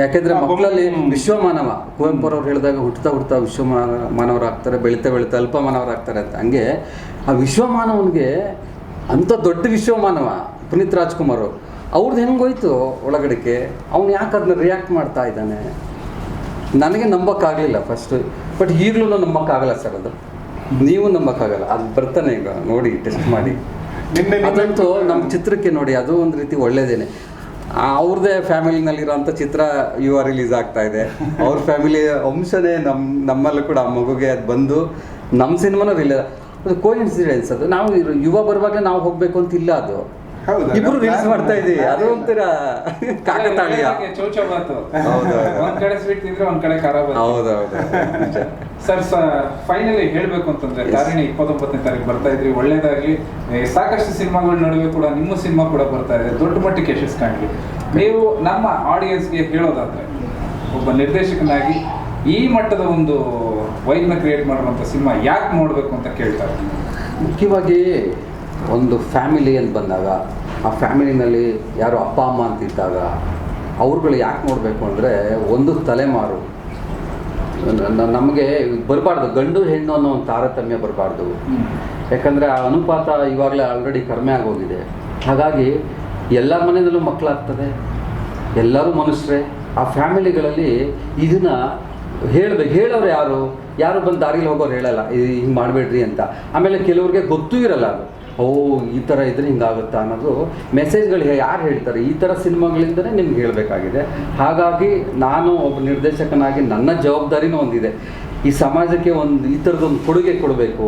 ಯಾಕೆಂದ್ರೆ ಮಕ್ಕಳಲ್ಲಿ. ವಿಶ್ವಮಾನವ. ಕುವೆಂಪುರವ್ರು ಹೇಳಿದಾಗ ಹುಟ್ಟುತ್ತಾ ಹುಟ್ಟುತ್ತಾ ವಿಶ್ವಮಾನವರಾಗ್ತಾರೆ ಬೆಳೀತಾ ಬೆಳೀತಾ ಅಲ್ಪಮಾನವರಾಗ್ತಾರೆ ಅಂತ. ಹಂಗೆ ಆ ವಿಶ್ವಮಾನವನಿಗೆ ಅಂಥ ದೊಡ್ಡ ವಿಶ್ವಮಾನವ ಪುನೀತ್ ರಾಜ್ಕುಮಾರ್ ಅವ್ರದ್ದು ಹೆಂಗೋಯ್ತು ಒಳಗಡೆಗೆ? ಅವ್ನು ಯಾಕೆ ಅದನ್ನ ರಿಯಾಕ್ಟ್ ಮಾಡ್ತಾ ಇದ್ದಾನೆ? ನನಗೆ ನಂಬಕ್ಕಾಗಲಿಲ್ಲ ಫಸ್ಟ್ ಬಟ್ ಈಗಲೂ ನಂಬಕ್ಕಾಗಲ್ಲ ಸರ್ ಅದು. ನೀವು ನಂಬಕ್ಕಾಗಲ್ಲ. ಅದು ಬರ್ತಾನೆ ಈಗ. ನೋಡಿ ಟೆಸ್ಟ್ ಮಾಡಿ. ಅದಂತೂ ನಮ್ಮ ಚಿತ್ರಕ್ಕೆ ನೋಡಿ ಅದು ಒಂದು ರೀತಿ ಒಳ್ಳೇದೇನೆ. ಅವ್ರದೇ ಫ್ಯಾಮಿಲಿನಲ್ಲಿರೋಂಥ ಚಿತ್ರ ಯು ಆರ್ ರಿಲೀಸ್ ಆಗ್ತಾ ಇದೆ. ಅವ್ರ ಫ್ಯಾಮಿಲಿ ಅಂಶನೇ ನಮ್ಮ ನಮ್ಮಲ್ಲೂ ಕೂಡ ಆ ಮಗುಗೆ ಅದು ಬಂದು ನಮ್ಮ ಸಿನಿಮಾನೂ ರಿಲೀಸ್ ಅದು ಕೋ ಇನ್ಸಿಡೆನ್ಸ್ ಅದು. ನಾವು ಯುವ ಬರುವಾಗಲೇ ನಾವು ಹೋಗಬೇಕು ಅಂತ ಇಲ್ಲ ಅದು? ಇಬ್ರು ರೀಲ್ಸ್ ಮಾಡ್ತಾ ಇದೀವಿ ಅದು ಒಂಥರ ಕಾಕತಾಳೀಯ. ಚೌಚ ಮಾತು. ಒಂದ್ ಕಡೆ ಸ್ವೀಟ್ ತಿಂದ್ರೆ ಒಂದ್ ಕಡೆ ಖರಾಬ್. ಹೌದೌದು. ಸರ್ ಫೈನಲಿ ಹೇಳ್ಬೇಕು ಅಂತಂದ್ರೆ ಕಾರಣ ತಾರಿಣಿ ಇಪ್ಪತ್ತೊಂಬತ್ತನೇ ತಾರೀಕು ಬರ್ತಾ ಇದ್ರಿ. ಒಳ್ಳೇದಾಗ್ಲಿ. ಸಾಕಷ್ಟು ಸಿನಿಮಾಗಳ ನಡುವೆ ಕೂಡ ನಿಮ್ಮ ಸಿನಿಮಾ ಕೂಡ ಬರ್ತಾ ಇದೆ. ದೊಡ್ಡ ಮಟ್ಟಕ್ಕೆ ಯಶಸ್ಸು ಕಾಣ್ಲಿ ನೀವು ನಮ್ಮ ಆಡಿಯನ್ಸ್ಗೆ ಹೇಳೋದಾದ್ರೆ ಒಬ್ಬ ನಿರ್ದೇಶಕನಾಗಿ ಈ ಮಟ್ಟದ ಒಂದು ವೈನ್ ಕ್ರಿಯೇಟ್ ಮಾಡುವಂತ ಸಿನಿಮಾ ಯಾಕೆ ನೋಡ್ಬೇಕು ಅಂತ ಕೇಳ್ತಾರೆ? ಮುಖ್ಯವಾಗಿ ಒಂದು ಫ್ಯಾಮಿಲಿ ಅಂತ ಬಂದಾಗ, ಆ ಫ್ಯಾಮಿಲಿನಲ್ಲಿ ಯಾರು ಅಪ್ಪ, ಅಮ್ಮ ಅಂತಿದ್ದಾಗ ಅವ್ರುಗಳು ಯಾಕೆ ನೋಡಬೇಕು ಅಂದರೆ ಒಂದು ತಲೆಮಾರು. ನಮಗೆ ಬರಬಾರ್ದು, ಗಂಡು ಹೆಣ್ಣು ಅನ್ನೋ ಒಂದು ತಾರತಮ್ಯ ಬರಬಾರ್ದು. ಯಾಕಂದರೆ ಆ ಅನುಪಾತ ಇವಾಗಲೇ ಆಲ್ರೆಡಿ ಕಡಿಮೆ ಆಗೋಗಿದೆ. ಹಾಗಾಗಿ ಎಲ್ಲ ಮನೆಯಲ್ಲೂ ಮಕ್ಕಳಾಗ್ತದೆ, ಎಲ್ಲರೂ ಮನುಷ್ಯರೇ. ಆ ಫ್ಯಾಮಿಲಿಗಳಲ್ಲಿ ಇದನ್ನು ಹೇಳಬೇಕು, ಹೇಳೋರು ಯಾರು? ಯಾರು ಬಂದು ದಾರಿಲಿ ಹೋಗೋರು ಹೇಳಲ್ಲ ಹಿಂಗೆ ಮಾಡಬೇಡ್ರಿ ಅಂತ. ಆಮೇಲೆ ಕೆಲವ್ರಿಗೆ ಗೊತ್ತೂ ಇರಲ್ಲ ಅದು. ಓ, ಈ ಥರ ಇದ್ರೆ ಹಿಂಗಾಗುತ್ತಾ ಅನ್ನೋದು ಮೆಸೇಜ್ಗಳು ಯಾರು ಹೇಳ್ತಾರೆ? ಈ ಥರ ಸಿನಿಮಾಗಳಿಂದನೇ ನಿಮ್ಗೆ ಹೇಳಬೇಕಾಗಿದೆ. ಹಾಗಾಗಿ ನಾನು ಒಬ್ಬ ನಿರ್ದೇಶಕನಾಗಿ ನನ್ನ ಜವಾಬ್ದಾರಿನೂ ಒಂದಿದೆ. ಈ ಸಮಾಜಕ್ಕೆ ಒಂದು ಈ ಥರದೊಂದು ಕೊಡುಗೆ ಕೊಡಬೇಕು,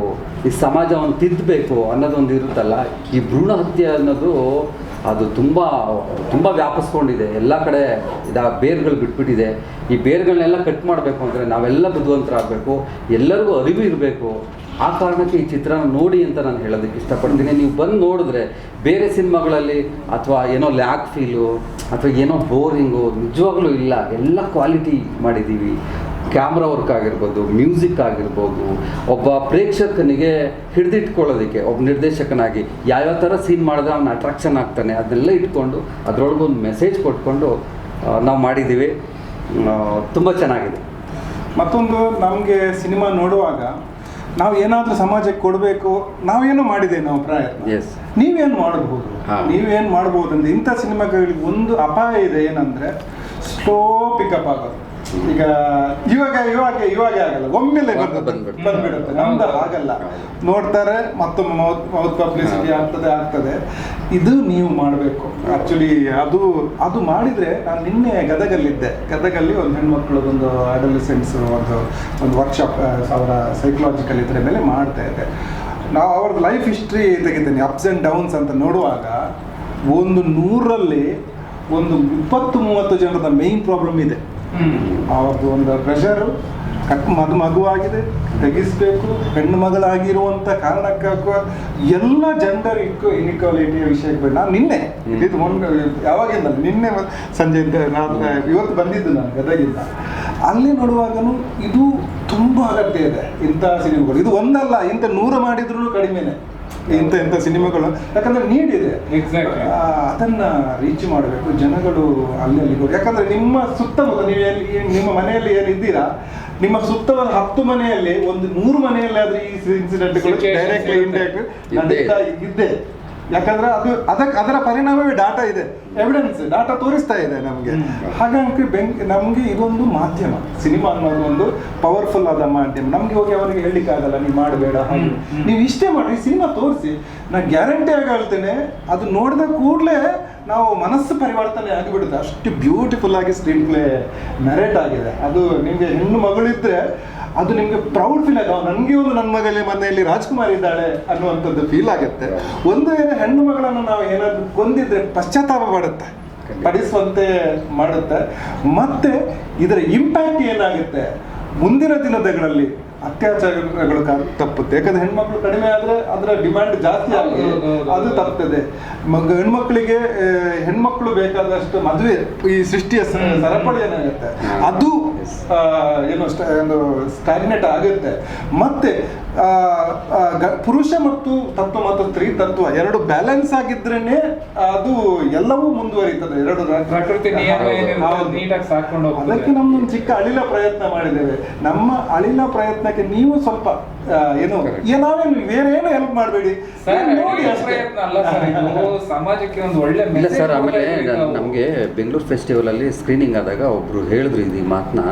ಈ ಸಮಾಜವನ್ನು ತಿದ್ದಬೇಕು ಅನ್ನೋದೊಂದು ಇರುತ್ತಲ್ಲ, ಈ ಭ್ರೂಣ ಹತ್ಯೆ ಅನ್ನೋದು ಅದು ತುಂಬ ತುಂಬ ವ್ಯಾಪಿಸ್ಕೊಂಡಿದೆ. ಎಲ್ಲ ಕಡೆ ಇದ ಬೇರ್ಗಳು ಬಿಟ್ಬಿಟ್ಟಿದೆ. ಈ ಬೇರ್ಗಳನ್ನೆಲ್ಲ ಕಟ್ ಮಾಡಬೇಕು ಅಂದರೆ ನಾವೆಲ್ಲ ಬುದ್ಧಿವಂತರಾಗಬೇಕು. ಎಲ್ಲರಿಗೂ ಅರಿವು ಇರಬೇಕು. ಆ ಕಾರಣಕ್ಕೆ ಈ ಚಿತ್ರನ ನೋಡಿ ಅಂತ ನಾನು ಹೇಳೋದಕ್ಕೆ ಇಷ್ಟಪಡ್ತೀನಿ. ನೀವು ಬಂದು ನೋಡಿದ್ರೆ ಬೇರೆ ಸಿನಿಮಾಗಳಲ್ಲಿ ಅಥವಾ ಏನೋ ಲ್ಯಾಕ್ ಫೀಲು ಅಥವಾ ಏನೋ ಬೋರಿಂಗು ನಿಜವಾಗ್ಲೂ ಇಲ್ಲ. ಎಲ್ಲ ಕ್ವಾಲಿಟಿ ಮಾಡಿದ್ದೀವಿ. ಕ್ಯಾಮ್ರಾ ವರ್ಕ್ ಆಗಿರ್ಬೋದು, ಮ್ಯೂಸಿಕ್ ಆಗಿರ್ಬೋದು, ಒಬ್ಬ ಪ್ರೇಕ್ಷಕನಿಗೆ ಹಿಡಿದಿಟ್ಕೊಳ್ಳೋದಕ್ಕೆ, ಒಬ್ಬ ನಿರ್ದೇಶಕನಾಗಿ ಯಾವ್ಯಾವ ಥರ ಸೀನ್ ಮಾಡಿದ್ರೆ ಅವನ ಅಟ್ರಾಕ್ಷನ್ ಆಗ್ತಾನೆ ಅದನ್ನೆಲ್ಲ ಇಟ್ಕೊಂಡು ಅದರೊಳಗೊಂದು ಮೆಸೇಜ್ ಕೊಟ್ಕೊಂಡು ನಾವು ಮಾಡಿದ್ದೀವಿ. ತುಂಬ ಚೆನ್ನಾಗಿದೆ. ಮತ್ತೊಂದು ನಮಗೆ ಸಿನಿಮಾ ನೋಡುವಾಗ ನಾವು ಏನಾದರೂ ಸಮಾಜಕ್ಕೆ ಕೊಡಬೇಕು ನಾವೇನು ಮಾಡಿದ್ದೇವೆ ನಾವು ಪ್ರಯತ್ನ. ಎಸ್ ನೀವೇನು ಮಾಡಬಹುದು. ನೀವೇನು ಮಾಡಬಹುದು ಅಂದ್ರೆ ಇಂಥ ಸಿನಿಮಾಗಳಿಗೆ ಒಂದು ಅಪಾಯ ಇದೆ ಏನಂದ್ರೆ ಸ್ಲೋ ಪಿಕಪ್ ಆಗೋದು. ಈಗ ಇವಾಗ ಇವಾಗ ಇವಾಗ ಆಗಲ್ಲ. ಒಮ್ಮೆಲೆ ಬಂದ್ಬಿಡುತ್ತೆ. ಬಂದ್ಬಿಡುತ್ತೆ. ನಮ್ದು ಹಾಗಲ್ಲ. ನೋಡ್ತಾರೆ ಮತ್ತೊಮ್ಮೆ ಮೌತ್ ಮೌತ್ ಪಬ್ಲಿಸಿಟಿ ಆಗ್ತದೆ ಆಗ್ತದೆ. ಇದು ನೀವು ಮಾಡಬೇಕು. ಆಕ್ಚುಲಿ ಅದು ಅದು ಮಾಡಿದ್ರೆ ನಾನು ನಿನ್ನೆ ಗದಗಲ್ಲಿದ್ದೆ. ಗದಗಲ್ಲಿ ಒಂದು ಹೆಣ್ಮಕ್ಳದೊಂದು ಅಡಲಿಸೆನ್ಸ್ ಒಂದು ಒಂದು ವರ್ಕ್ಶಾಪ್ ಅವರ ಸೈಕಲಾಜಿಕಲ್ ಇದ್ರ ಮೇಲೆ ಮಾಡ್ತಾ ಇದ್ದೆ. ನಾವು ಅವ್ರದ್ದು ಲೈಫ್ ಹಿಸ್ಟ್ರಿ ತೆಗಿತೀನಿ. ಅಪ್ಸ್ ಆ್ಯಂಡ್ ಡೌನ್ಸ್ ಅಂತ ನೋಡುವಾಗ ಒಂದು ನೂರಲ್ಲಿ ಒಂದು ಇಪ್ಪತ್ತು ಮೂವತ್ತು ಜನರದ ಮೇಯ್ನ್ ಪ್ರಾಬ್ಲಮ್ ಇದೆ. ಅವ್ರದ್ದು ಒಂದು ಪ್ರೆಷರು ಕಟ್ ಮದು ಮಗುವಾಗಿದೆ ತೆಗಿಸ್ಬೇಕು ಹೆಣ್ಣು ಮಗಳಾಗಿರುವಂಥ ಕಾರಣಕ್ಕಾಗುವ ಎಲ್ಲ ಜೆಂಡರ್ ಇಕ್ಕು ಇನ್ಇಕ್ವಾಲಿಟಿಯ ವಿಷಯಕ್ಕೆ ಬಂದು ನಾನು ನಿನ್ನೆ. ಇದು ಒಂದು ಯಾವಾಗಿಂದ ನಿನ್ನೆ ಸಂಜೆ ನಾನು ಇವತ್ತು ಬಂದಿದ್ದು ನಾನು ಗದಗಿಂದ. ಅಲ್ಲಿ ನೋಡುವಾಗನು ಇದು ತುಂಬ ಅಗತ್ಯ ಇದೆ ಇಂಥ ಸಿನಿಮಾಗಳು. ಇದು ಒಂದಲ್ಲ ಇಂಥ ನೂರು ಮಾಡಿದ್ರು ಕಡಿಮೆನೆ. ಇಂಥ ಇಂಥ ಸಿನಿಮಾಗಳು. ಯಾಕಂದ್ರೆ ನೀಡ್ ಇದೆ ಅದನ್ನ ರೀಚ್ ಮಾಡಬೇಕು. ಜನಗಳು ಅಲ್ಲಿ ಅಲ್ಲಿ ಯಾಕಂದ್ರೆ ನಿಮ್ಮ ಸುತ್ತಮುತ್ತ ನೀವು ಎಲ್ಲಿ ನಿಮ್ಮ ಮನೆಯಲ್ಲಿ ಏನಿದ್ದೀರಾ ನಿಮ್ಮ ಸುತ್ತ ಒಂದು ಹತ್ತು ಮನೆಯಲ್ಲಿ ಒಂದು ನೂರು ಮನೆಯಲ್ಲಿ ಆದ್ರೆ ಈ ಇನ್ಸಿಡೆಂಟ್ಗಳು ಡೈರೆಕ್ಟ್ಲಿ. ಇಂಡೈರೆಕ್ಟ್ ನಡೀತಾ ಇದ್ದೆ. ಯಾಕಂದ್ರೆ ಅದು ಅದಕ್ಕೆ ಅದರ ಪರಿಣಾಮವೇ ಡಾಟಾ ಇದೆ. ಎವಿಡೆನ್ಸ್ ಡಾಟಾ ತೋರಿಸ್ತಾ ಇದೆ ನಮಗೆ. ಹಾಗಾಗಿ ಬೆಂಕ್ ನಮಗೆ ಇದೊಂದು ಮಾಧ್ಯಮ. ಸಿನಿಮಾ ಅನ್ನೋದು ಒಂದು ಪವರ್ಫುಲ್ ಆದ ಮಾಧ್ಯಮ. ನಮ್ಗೆ ಹೋಗಿ ಅವರಿಗೆ ಹೇಳಲಿಕ್ಕೆ ಆಗಲ್ಲ ನೀವು ಮಾಡಬೇಡ ಹಾಗೆ. ನೀವು ಇಷ್ಟೇ ಮಾಡಿ ಸಿನಿಮಾ ತೋರಿಸಿ. ನಾ ಗ್ಯಾರಂಟಿ ಆಗಿ ಹೇಳ್ತೇನೆ ಅದು ನೋಡಿದ ಕೂಡಲೇ ನಾವು ಮನಸ್ಸು ಪರಿವರ್ತನೆ ಆಗಿಬಿಡುತ್ತೆ. ಅಷ್ಟು ಬ್ಯೂಟಿಫುಲ್ ಆಗಿ ಸ್ಕ್ರೀನ್ ಪ್ಲೇ ನರೇಟ್ ಆಗಿದೆ. ಅದು ನಿಮಗೆ ಹೆಣ್ಣು ಮಗಳಿದ್ರೆ ಅದು ನಿಮಗೆ ಪ್ರೌಡ್ ಫೀಲ್ ಆಗ ನನಗೆ ಒಂದು ನನ್ನ ಮಗಲಿ ಮನೆಯಲ್ಲಿ ರಾಜ್ಕುಮಾರ್ ಇದ್ದಾಳೆ ಅನ್ನುವಂಥದ್ದು ಫೀಲ್ ಆಗುತ್ತೆ. ಒಂದು ವೇಳೆ ಹೆಣ್ಣು ಮಗಳನ್ನು ನಾವು ಏನಾದ್ರು ಕೊಂದಿದ್ರೆ ಪಶ್ಚಾತ್ತಾಪ ಪಡುತ್ತೆ ಪಡಿಸುವಂತೆ ಮಾಡುತ್ತೆ. ಮತ್ತೆ ಇದರ ಇಂಪ್ಯಾಕ್ಟ್ ಏನಾಗುತ್ತೆ? ಮುಂದಿನ ದಿನಗಳಲ್ಲಿ ಅತ್ಯಾಚಾರಗಳು ತಪ್ಪುತ್ತೆ. ಯಾಕಂದ್ರೆ ಹೆಣ್ಮಕ್ಳು ಕಡಿಮೆ ಆದ್ರೆ ಅದರ ಡಿಮ್ಯಾಂಡ್ ಜಾಸ್ತಿ ಆಗಿ. ಅದು ತಪ್ಪುತ್ತದೆ ಹೆಣ್ಮಕ್ಳಿಗೆ ಹೆಣ್ಮಕ್ಳು ಬೇಕಾದಷ್ಟು ಮದುವೆ ಈ ಸೃಷ್ಟಿಯ ಸರಪಳಿ ಏನಾಗುತ್ತೆ? ಅದು ಏನು ಒಂದು ಸ್ಟಾಗ್ನೆಟ್ ಆಗುತ್ತೆ. ಮತ್ತೆ ಪುರುಷ ಮತ್ತು ತತ್ವ ಮತ್ತು ಸ್ತ್ರೀ ತತ್ವ ಎರಡು ಬ್ಯಾಲೆನ್ಸ್ ಆಗಿದ್ರೇನೆ ಅದು ಎಲ್ಲವೂ ಮುಂದುವರಿತದೆ. ಎರಡು ಪ್ರಕೃತಿ. ಅದಕ್ಕೆ ನಮ್ಮ ಚಿಕ್ಕ ಅಳಿಲ ಪ್ರಯತ್ನ ಮಾಡಿದ್ದೇವೆ. ನಮ್ಮ ಅಳಿಲ ಪ್ರಯತ್ನಕ್ಕೆ ನೀವು ಸ್ವಲ್ಪ ಏನು ನಾವೇನು ಬೇರೆ ಏನು ಹೆಲ್ಪ್ ಮಾಡಬೇಡಿ. ನೋಡಿ ಈ ಅಷ್ಟೇ. ಅಲ್ಲ ಸರ್ ಇದು ಸಮಾಜಕ್ಕೆ ಒಂದು ಒಳ್ಳೆ ಇಲ್ಲ ಸರ್ ಆಮೇಲೆ ನಮಗೆ ಬೆಂಗಳೂರು ಫೆಸ್ಟಿವಲಲ್ಲಿ ಸ್ಕ್ರೀನಿಂಗ್ ಆದಾಗ ಒಬ್ರು ಹೇಳಿದ್ರು ಇದು ಈ ಮಾತನ್ನ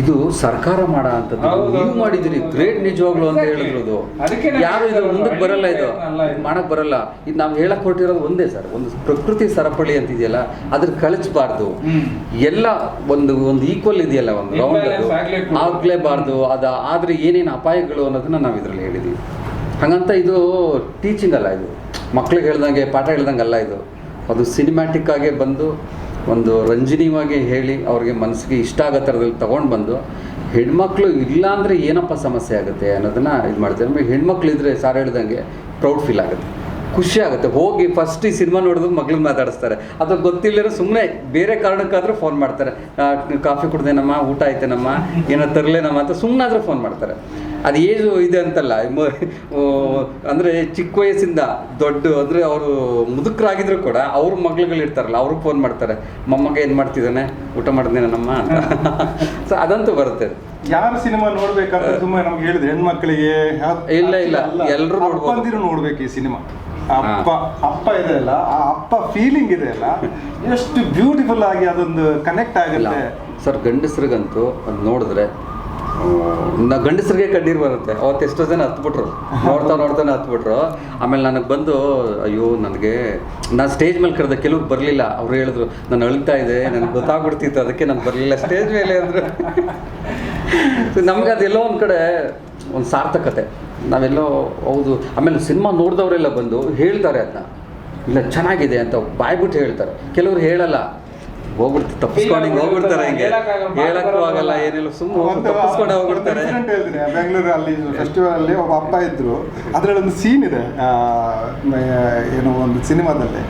ಇದು ಸರ್ಕಾರ ಮಾಡ ಅಂತ ನೀವು ಮಾಡಿದಿರಿ ಗ್ರೇಟ್ ನಿಜವಾಗ್ಲು ಅಂತ ಹೇಳಿರೋದು. ಹೇಳಿದ್ರು ಅದು ಅದಕ್ಕೆ ಯಾರು ಇದು ಮುಂದಕ್ಕೆ ಬರಲ್ಲ ಇದು? ಮಾಡಕ್ ಬರಲ್ಲ. ಇದು ನಾವು ಹೇಳಕ್ ಹೊರಟಿರೋದು ಒಂದೇ ಸರ್. ಒಂದು ಪ್ರಕೃತಿ ಸರಪಳಿ ಅಂತಿದೆಯಲ್ಲ ಅದ್ರ ಕಳಿಸ್ಬಾರ್ದು ಎಲ್ಲ ಒಂದು ಒಂದು ಈಕ್ವಲ್ ಇದೆಯಲ್ಲ ಒಂದು ರೌಂಡ್. ಆಗ್ಲೇಬಾರ್ದು. ಅದ ಆದ್ರೆ ಏನೇನು ಅಪಾಯಗಳು ಅನ್ನೋದನ್ನ ನಾವು ಇದ್ರಲ್ಲಿ ಹೇಳಿದೀವಿ. ಹಾಗಂತ ಇದು ಟೀಚಿಂಗ್ ಅಲ್ಲ ಇದು. ಮಕ್ಳಿಗೆ ಹೇಳ್ದಂಗೆ ಪಾಠ ಹೇಳ್ದಂಗೆ ಅಲ್ಲ ಇದು. ಅದು ಸಿನಿಮ್ಯಾಟಿಕ್ ಆಗೇ ಬಂದು ಒಂದು ರಂಜನೀಯವಾಗಿ ಹೇಳಿ ಅವ್ರಿಗೆ ಮನಸ್ಸಿಗೆ ಇಷ್ಟ ಆಗೋ ಥರದಲ್ಲಿ ತೊಗೊಂಡು ಬಂದು ಹೆಣ್ಮಕ್ಳು ಇಲ್ಲ ಅಂದರೆ ಏನಪ್ಪ ಸಮಸ್ಯೆ ಆಗುತ್ತೆ ಅನ್ನೋದನ್ನ ಇದು ಮಾಡ್ತಾರೆ. ಆಮೇಲೆ ಹೆಣ್ಮಕ್ಳು ಇದ್ರೆ ಸಾರ್ ಹೇಳ್ದಂಗೆ ಪ್ರೌಡ್ ಫೀಲ್ ಆಗುತ್ತೆ. ಖುಷಿ ಆಗುತ್ತೆ. ಹೋಗಿ ಫಸ್ಟ್ ಈ ಸಿನಿಮಾ ನೋಡಿದ್ರು ಮಗಳನ್ನ ಮಾತಾಡಿಸ್ತಾರೆ. ಅದು ಗೊತ್ತಿಲ್ಲರೂ ಸುಮ್ಮನೆ ಬೇರೆ ಕಾರಣಕ್ಕಾದರೂ ಫೋನ್ ಮಾಡ್ತಾರೆ. ಕಾಫಿ ಕುಡ್ದೇನಮ್ಮ, ಊಟ ಆಯ್ತೇನಮ್ಮ, ಏನೋ ತರಲೇನಮ್ಮ ಅಂತ ಸುಮ್ಮನಾದರೂ ಫೋನ್ ಮಾಡ್ತಾರೆ. ಅದು ಏಜು ಇದೆ ಅಂತಲ್ಲ ಅಂದರೆ ಅಂದ್ರೆ ಚಿಕ್ಕ ವಯಸ್ಸಿಂದ ದೊಡ್ಡ ಅಂದ್ರೆ ಅವರು ಮುದುಕರಾಗಿದ್ರು ಕೂಡ ಅವ್ರ ಮಕ್ಳುಗಳು ಇರ್ತಾರಲ್ಲ ಅವ್ರಿಗೆ ಫೋನ್ ಮಾಡ್ತಾರೆ ಮೊಮ್ಮಗ ಏನು ಮಾಡ್ತಿದ್ದಾನೆ? ಊಟ ಮಾಡಿದ್ದೇನಮ್ಮ ಅಂತ. ಸೊ ಅದಂತೂ ಬರುತ್ತೆ. ಯಾರು ಸಿನಿಮಾ ನೋಡ್ಬೇಕಂತ ತುಂಬಾ ನಮ್ಗೆ ಹೇಳಿದ್ರೆ ಹೆಣ್ಮಕ್ಳಿಗೆ ಇಲ್ಲ, ಇಲ್ಲ. ಎಲ್ಲರೂ ಎಲ್ರೂ ನೋಡ್ಬೋದು. ನೋಡ್ಬೇಕು ಈ ಸಿನಿಮಾ. ಅಪ್ಪ ಅಪ್ಪ ಇದೆ ಅಲ್ಲ ಆ ಅಪ್ಪ ಫೀಲಿಂಗ್ ಇದೆ ಅಲ್ಲ ಎಷ್ಟು ಬ್ಯೂಟಿಫುಲ್ ಆಗಿ ಅದೊಂದು ಕನೆಕ್ಟ್ ಆಗಲ್ಲ ಆಗುತ್ತೆ. ಸರ್ ಗಂಡಸ್ರಿಗಂತೂ ಅದು ನೋಡಿದ್ರೆ ನಾ ಗಂಡಸರಿಗೆ ಕಣ್ಣೀರು ಬರುತ್ತೆ. ಅವತ್ತು ಎಷ್ಟೋ ಜನ ಹತ್ಬಿಟ್ರು. ನೋಡ್ತಾ ನೋಡ್ತಾನೆ ಹತ್ಬಿಟ್ರು. ಆಮೇಲೆ ನನಗೆ ಬಂದು, ಅಯ್ಯೋ, ನನಗೆ ನಾನು ಸ್ಟೇಜ್ ಮೇಲೆ ಕರೆದ ಕೆಲವು ಬರಲಿಲ್ಲ. ಅವ್ರು ಹೇಳಿದ್ರು, ನಾನು ಅಳ್ತಾ ಇದೆ, ನನಗೆ ಗೊತ್ತಾಗ್ಬಿಡ್ತಿತ್ತು, ಅದಕ್ಕೆ ನಾನು ಬರಲಿಲ್ಲ ಸ್ಟೇಜ್ ಮೇಲೆ. ಅಂದರು. ನಮಗೆ ಅದೆಲ್ಲೋ ಒಂದು ಕಡೆ ಒಂದು ಸಾರ್ಥಕತೆ. ನಾವೆಲ್ಲೋ, ಹೌದು. ಆಮೇಲೆ ಸಿನಿಮಾ ನೋಡಿದವರೆಲ್ಲ ಬಂದು ಹೇಳ್ತಾರೆ ಅದನ್ನ ಇಲ್ಲ, ಚೆನ್ನಾಗಿದೆ ಅಂತ ಬಾಯ್ಬಿಟ್ಟು ಹೇಳ್ತಾರೆ. ಕೆಲವ್ರು ಹೇಳಲ್ಲ. ಹೋಗ್ಬಿಡ್ತಾರೆ ತಪ್ಪಿಸ್ಕೊಂಡು ಹಿಂಗೆ ಹೋಗ್ಬಿಡ್ತಾರೆ ಹಿಂಗೆ. ಹೇಳಕ್ಕೂ ಆಗಲ್ಲ ಏನಿಲ್ಲ ಸುಮ್ಮನೆ ತಪ್ಪಿಸ್ಕೊಂಡು ಹೋಗ್ಬಿಡ್ತಾರೆ. ಹೇಳ್ತೀನಿ ಬೆಂಗಳೂರು ಅಲ್ಲಿ ಫೆಸ್ಟಿವಲ್ ಅಲ್ಲಿ ಒಬ್ಬ ಅಪ್ಪ ಇದ್ರು. ಅದರಲ್ಲಿ ಒಂದು ಸೀನ್ ಇದೆ ಏನು ಏನೋ ಒಂದು ಸಿನಿಮಾದಲ್ಲಿ.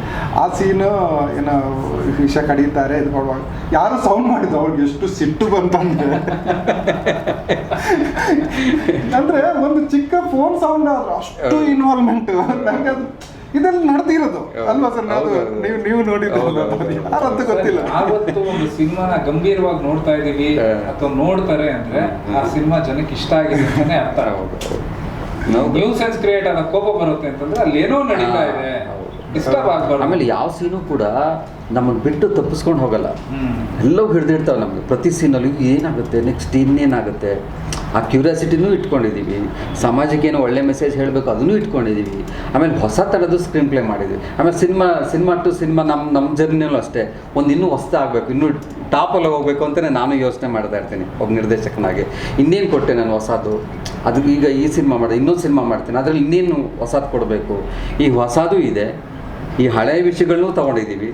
ಆ ಸೀನು ಏನೋ ವಿಷ ಕಡಿತಾರೆ ಇದು ಮಾಡುವಾಗ ಯಾರು ಸೌಂಡ್ ಮಾಡಿದ್ರು ಅವ್ರಿಗೆ ಎಷ್ಟು ಸಿಟ್ಟು ಬಂತಂದ್ರೆ. [laughs] ಅಂದ್ರೆ ಒಂದು ಚಿಕ್ಕ ಫೋನ್ ಸೌಂಡ್ ಆದ್ರೂ ಅಷ್ಟು ಇನ್ವಾಲ್ವ್ಮೆಂಟ್ ನಂಗೆ ಅದು ಇದೆಲ್ಲ ನಡೆದಿರೋದು ಅಲ್ವಾ ಸರ್ ಹೌದು. ನೀವು ನೀವು ನೋಡಿದ್ರಲ್ಲ. ಯಾರಂತ ಗೊತ್ತಿಲ್ಲ. ಆವತ್ತು ಒಂದು ಸಿನಿಮಾನ ಗಂಭೀರವಾಗಿ ನೋಡ್ತಾ ಇದ್ದೀವಿ. ಅಥವಾ ನೋಡ್ತಾರೆ ಅಂದ್ರೆ ಆ ಸಿನಿಮಾ ಜನಕ್ಕೆ ಇಷ್ಟ ಆಗಿದೆ ಅಂತಾನೆ ಅರ್ಥ ಆಗೋದು. ನಾವು ನ್ಯೂ ಸೆನ್ಸ್ ಕ್ರಿಯೇಟ್ ಆದ ಕೋಪ ಬರುತ್ತೆ ಅಂತಂದ್ರೆ ಅಲ್ಲಿ ಏನೋ ನಡೀತಾ ಇದೆ. ಡಿಸ್ಟರ್ಬ್ ಆಗ್ಬಾರ್ದು ಆಮೇಲೆ ಯಾವ ಸೀನು ಕೂಡ ನಮ್ಮನ್ನು ಬಿಟ್ಟು ತಪ್ಪಿಸ್ಕೊಂಡು ಹೋಗಲ್ಲ. ಎಲ್ಲವೂ ಹಿಡಿದಿರ್ತಾವೆ ನಮಗೆ. ಪ್ರತಿ ಸೀನಲ್ಲಿ ಏನಾಗುತ್ತೆ ನೆಕ್ಸ್ಟ್ ಇನ್ನೇನಾಗುತ್ತೆ? ಆ ಕ್ಯೂರಿಯಾಸಿಟಿನೂ ಇಟ್ಕೊಂಡಿದ್ದೀವಿ. ಸಮಾಜಕ್ಕೆ ಏನೋ ಒಳ್ಳೆ ಮೆಸೇಜ್ ಹೇಳಬೇಕು, ಅದನ್ನು ಇಟ್ಕೊಂಡಿದ್ದೀವಿ. ಆಮೇಲೆ ಹೊಸ ಥರದ್ದು ಸ್ಕ್ರೀನ್ ಪ್ಲೇ ಮಾಡಿದ್ವಿ. ಆಮೇಲೆ ಸಿನಿಮಾ ಸಿನಿಮಾ ಟು ಸಿನಿಮಾ ನಮ್ಮ ನಮ್ಮ ಜರ್ನಿಯಲ್ಲೂ ಅಷ್ಟೇ. ಒಂದು ಇನ್ನೂ ಹೊಸ್ತ ಆಗಬೇಕು, ಇನ್ನೂ ಟಾಪಲ್ಲಿ ಹೋಗಬೇಕು ಅಂತಲೇ ನಾನು ಯೋಚನೆ ಮಾಡ್ತಾ ಇರ್ತೀನಿ, ಒಬ್ಬ ನಿರ್ದೇಶಕನಾಗಿ. ಇನ್ನೇನು ಕೊಟ್ಟೆ ನಾನು ಹೊಸದು? ಅದು ಈಗ ಈ ಸಿನಿಮಾ ಮಾಡಿದೆ ಇನ್ನೊಂದು ಸಿನಿಮಾ ಮಾಡ್ತೀನಿ. ಅದರಲ್ಲಿ ಇನ್ನೇನು ಹೊಸದು ಕೊಡಬೇಕು? ಈ ಹೊಸದು ಇದೆ. ಈ ಹಳೆಯ ವಿಷಯಗಳನ್ನೂ ತೊಗೊಂಡಿದ್ದೀವಿ.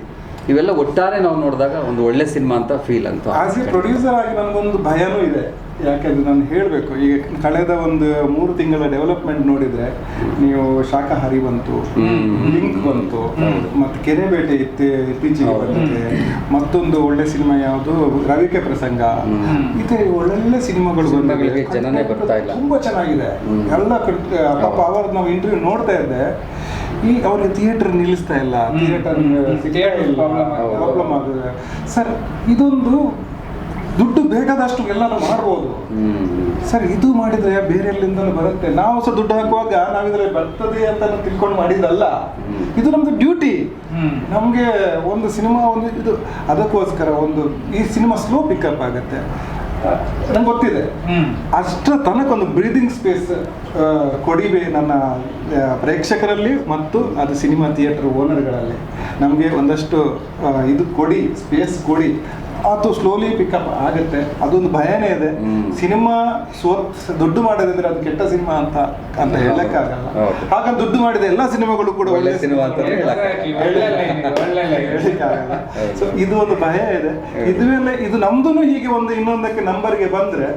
ಇವೆಲ್ಲ ಒಟ್ಟಾರೆ ನಾವು ನೋಡಿದಾಗ ಒಂದು ಒಳ್ಳೆ ಸಿನಿಮಾ ಅಂತ ಫೀಲ್ ಅಂತ. ಪ್ರೊಡ್ಯೂಸರ್ ಆಗಿ ನನಗೊಂದು ಭಯನೂ ಇದೆ. ಯಾಕಂದ್ರೆ ನಾನು ಹೇಳಬೇಕು? ಈಗ ಕಳೆದ ಒಂದು ಮೂರು ತಿಂಗಳ ಡೆವಲಪ್ಮೆಂಟ್ ನೋಡಿದ್ರೆ ನೀವು ಶಾಖಾಹಾರಿ ಬಂತು ಲಿಂಕ್ ಬಂತು ಮತ್ತು ಮತ್ತೆ ಕೆರೆಬೇಟೆ ಇತ್ತೆ ಇತ್ತೀಚೆಗೆ. ಬಂದಿದೆ. ಮತ್ತೊಂದು ಒಳ್ಳೆ ಸಿನಿಮಾ ಯಾವುದು? ರವಿಕೆ ಪ್ರಸಂಗ. ಇದೆ ಒಳ್ಳೊಳ್ಳೆ ಸಿನಿಮಾಗಳು ಇಲ್ಲ. ತುಂಬಾ ಚೆನ್ನಾಗಿದೆ. ಎಲ್ಲ ಪಾಪ ಅವರ್ ನಾವು ಇಂಟರ್ವ್ಯೂ ನೋಡ್ತಾ ಇದ್ದೆ. ಈ ಅವ್ರಿಗೆ ಥಿಯೇಟರ್ ನಿಲ್ಲಿಸ್ತಾ ಇಲ್ಲ. ಥಿಯೇಟರ್ ಪ್ರಾಬ್ಲಮ್ ಆಗಿದೆ. ಸರ್ ಇದೊಂದು ದುಡ್ಡು ಬೇಕಾದಷ್ಟು ಎಲ್ಲಾನು ಮಾಡ್ಬೋದು. ಸರ್ ಇದು ಮಾಡಿದ್ರೆ ಬೇರೆ ಎಲ್ಲಿಂದಲೂ ಬರುತ್ತೆ. ನಾವು ಸಹ ದುಡ್ಡು ಹಾಕುವಾಗ ನಾವಿದ್ರೆ ಬರ್ತದೆ ಅಂತ ತಿಳ್ಕೊಂಡು ಮಾಡಿದ್ದಲ್ಲ. ಇದು ನಮ್ದು ಡ್ಯೂಟಿ. ನಮಗೆ ಒಂದು ಸಿನಿಮಾ ಒಂದು ಇದು ಅದಕ್ಕೋಸ್ಕರ ಒಂದು ಈ ಸಿನಿಮಾ ಸ್ಲೋ ಪಿಕಪ್ ಆಗುತ್ತೆ. ನಂಗೆ ಗೊತ್ತಿದೆ. ಅಷ್ಟ ಅಷ್ಟರ ತನಕ ಒಂದು ಬ್ರೀದಿಂಗ್ ಸ್ಪೇಸ್ ಕೊಡಿವೆ ನನ್ನ ಪ್ರೇಕ್ಷಕರಲ್ಲಿ ಮತ್ತು ಅದು ಸಿನಿಮಾ ಥಿಯೇಟರ್ ಓನರ್ಗಳಲ್ಲಿ. ನಮಗೆ ಒಂದಷ್ಟು ಇದು ಕೊಡಿ ಸ್ಪೇಸ್ ಕೊಡಿ. ಅದು ಸ್ಲೋಲಿ ಪಿಕಪ್ ಆಗುತ್ತೆ. ಅದೊಂದು ಭಯನೇ ಇದೆ. ಸಿನಿಮಾ ಸ್ವ ದುಡ್ಡು ಮಾಡೋದಿದ್ರೆ ಅದು ಕೆಟ್ಟ ಸಿನಿಮಾ ಅಂತ ಅಂತ ಹೇಳಕ್ಕಾಗಲ್ಲ. ಹಾಗಂತ ಹಾಗಾಗಿ ದುಡ್ಡು ಮಾಡಿದ ಎಲ್ಲ ಸಿನಿಮಾಗಳು ಕೂಡ ಒಳ್ಳೆ ಸಿನಿಮಾ ಅಂತ. ಹೇಳಕ್ಕಾಗಲ್ಲ. ಸೊ ಇದು ಒಂದು ಭಯ ಇದೆ. ಇದುವೆಲ್ಲ ಇದು ನಮ್ದು ಹೀಗೆ ಒಂದು ಇನ್ನೊಂದಕ್ಕೆ ನಂಬರ್ಗೆ ಬಂದ್ರೆ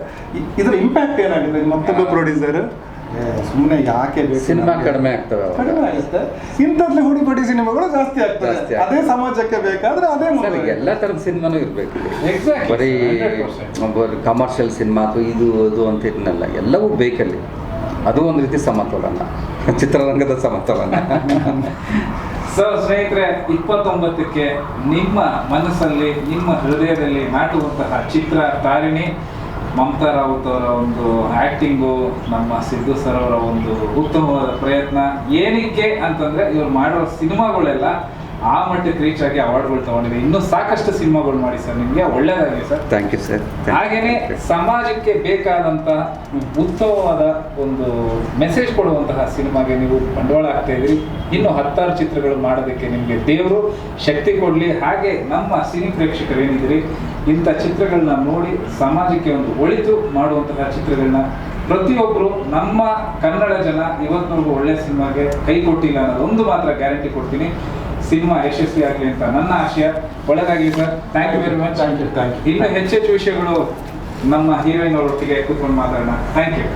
ಇದರ ಇಂಪ್ಯಾಕ್ಟ್ ಏನಾಗಿದೆ ಮತ್ತೊಬ್ಬ ಪ್ರೊಡ್ಯೂಸರ್ ಸುಮ್ಮನೆ ಯಾಕೆ ಬೇಕು ಸಿನಿಮಾ ಕಡಿಮೆ ಆಗ್ತವೆ. ಕಡಿಮೆ ಆಗುತ್ತೆ. ಇಂಥದ್ಲೆ ಹುಡಿಪಡಿ ಸಿನಿಮಾಗಳು ಜಾಸ್ತಿ ಆಗ್ತವೆ. ಅದೇ ಸಮಾಜಕ್ಕೆ ಬೇಕಾದ್ರೆ ಅದೇ ಸರ್ ಮುಂದುವರಿಯುತ್ತೆ. ಎಲ್ಲ ಥರದ ಸಿನಿಮಾನೂ ಇರಬೇಕು Exactly, ಬರೀ 100%. ಬರೀ ಕಮರ್ಷಿಯಲ್ ಸಿನಿಮಾ ಅಥವಾ ಇದು ಅದು ಅಂತ ಇದನ್ನೆಲ್ಲ ಎಲ್ಲವೂ ಬೇಕಲ್ಲಿ. ಅದು ಒಂದು ರೀತಿ ಸಮತೋಲನ. ಚಿತ್ರರಂಗದ ಸಮತೋಲನ. ಸರ್ ಸ್ನೇಹಿತರೆ ಇಪ್ಪತ್ತೊಂಬತ್ತಕ್ಕೆ ನಿಮ್ಮ ಮನಸ್ಸಲ್ಲಿ ನಿಮ್ಮ ಹೃದಯದಲ್ಲಿ ನಾಟುವಂತಹ ಚಿತ್ರ ತಾರಿಣಿ ಮಮತಾ ರಾವತ್ ಅವರ ಒಂದು ಆಕ್ಟಿಂಗು ನಮ್ಮ ಸಿದ್ದು ಸರ್ ಅವರ ಒಂದು ಉತ್ತಮವಾದ ಪ್ರಯತ್ನ. ಏನಕ್ಕೆ ಅಂತಂದ್ರೆ ಇವ್ರು ಮಾಡೋ ಸಿನಿಮಾಗಳೆಲ್ಲ ಆ ಮಟ್ಟಕ್ಕೆ ರೀಚ್ ಆಗಿ ಅವಾರ್ಡ್ಗಳು ತಗೊಂಡಿದೆ. ಇನ್ನೂ ಸಾಕಷ್ಟು ಸಿನಿಮಾಗಳು ಮಾಡಿ ಸರ್ ನಿಮಗೆ ಒಳ್ಳೇದಾಗಲಿ ಸರ್ ಥ್ಯಾಂಕ್ ಯು ಸರ್ ಹಾಗೇನೆ ಸಮಾಜಕ್ಕೆ ಬೇಕಾದಂತಹ ಉತ್ತಮವಾದ ಒಂದು ಮೆಸೇಜ್ ಕೊಡುವಂತಹ ಸಿನಿಮಾಗೆ ನೀವು ಬಂಡವಾಳ ಹಾಕ್ತಾ ಇದ್ರಿ. ಇನ್ನು ಹತ್ತಾರು ಚಿತ್ರಗಳು ಮಾಡೋದಕ್ಕೆ ನಿಮಗೆ ದೇವರು ಶಕ್ತಿ ಕೊಡಲಿ. ಹಾಗೆ ನಮ್ಮ ಸಿನಿ ಪ್ರೇಕ್ಷಕರು ಏನಿದ್ದೀರಿ ಇಂಥ ಚಿತ್ರಗಳನ್ನ ನೋಡಿ ಸಮಾಜಕ್ಕೆ ಒಂದು ಒಳಿತು ಮಾಡುವಂತಹ ಚಿತ್ರಗಳನ್ನ ಪ್ರತಿಯೊಬ್ಬರು ನಮ್ಮ ಕನ್ನಡ ಜನ ಇವತ್ತಿನವರೆಗೂ ಒಳ್ಳೆ ಸಿನಿಮಾಗೆ ಕೈ ಕೊಟ್ಟಿಲ್ಲ ಅನ್ನೋದೊಂದು ಮಾತ್ರ ಗ್ಯಾರಂಟಿ ಕೊಡ್ತೀನಿ. ಸಿನಿಮಾ ಯಶಸ್ವಿ ಆಗಲಿ ಅಂತ ನನ್ನ ಆಶಯ. ಒಳ್ಳೆದಾಗಿ sir. Thank you very much you, ಇನ್ನು ಹೆಚ್ಚೆಚ್ಚು ವಿಷಯಗಳು ನಮ್ಮ ಹೀರೋಯಿನ್ ಅವರೊಟ್ಟಿಗೆ ಕೂತ್ಕೊಂಡು ಮಾತಾಡೋಣ. Thank you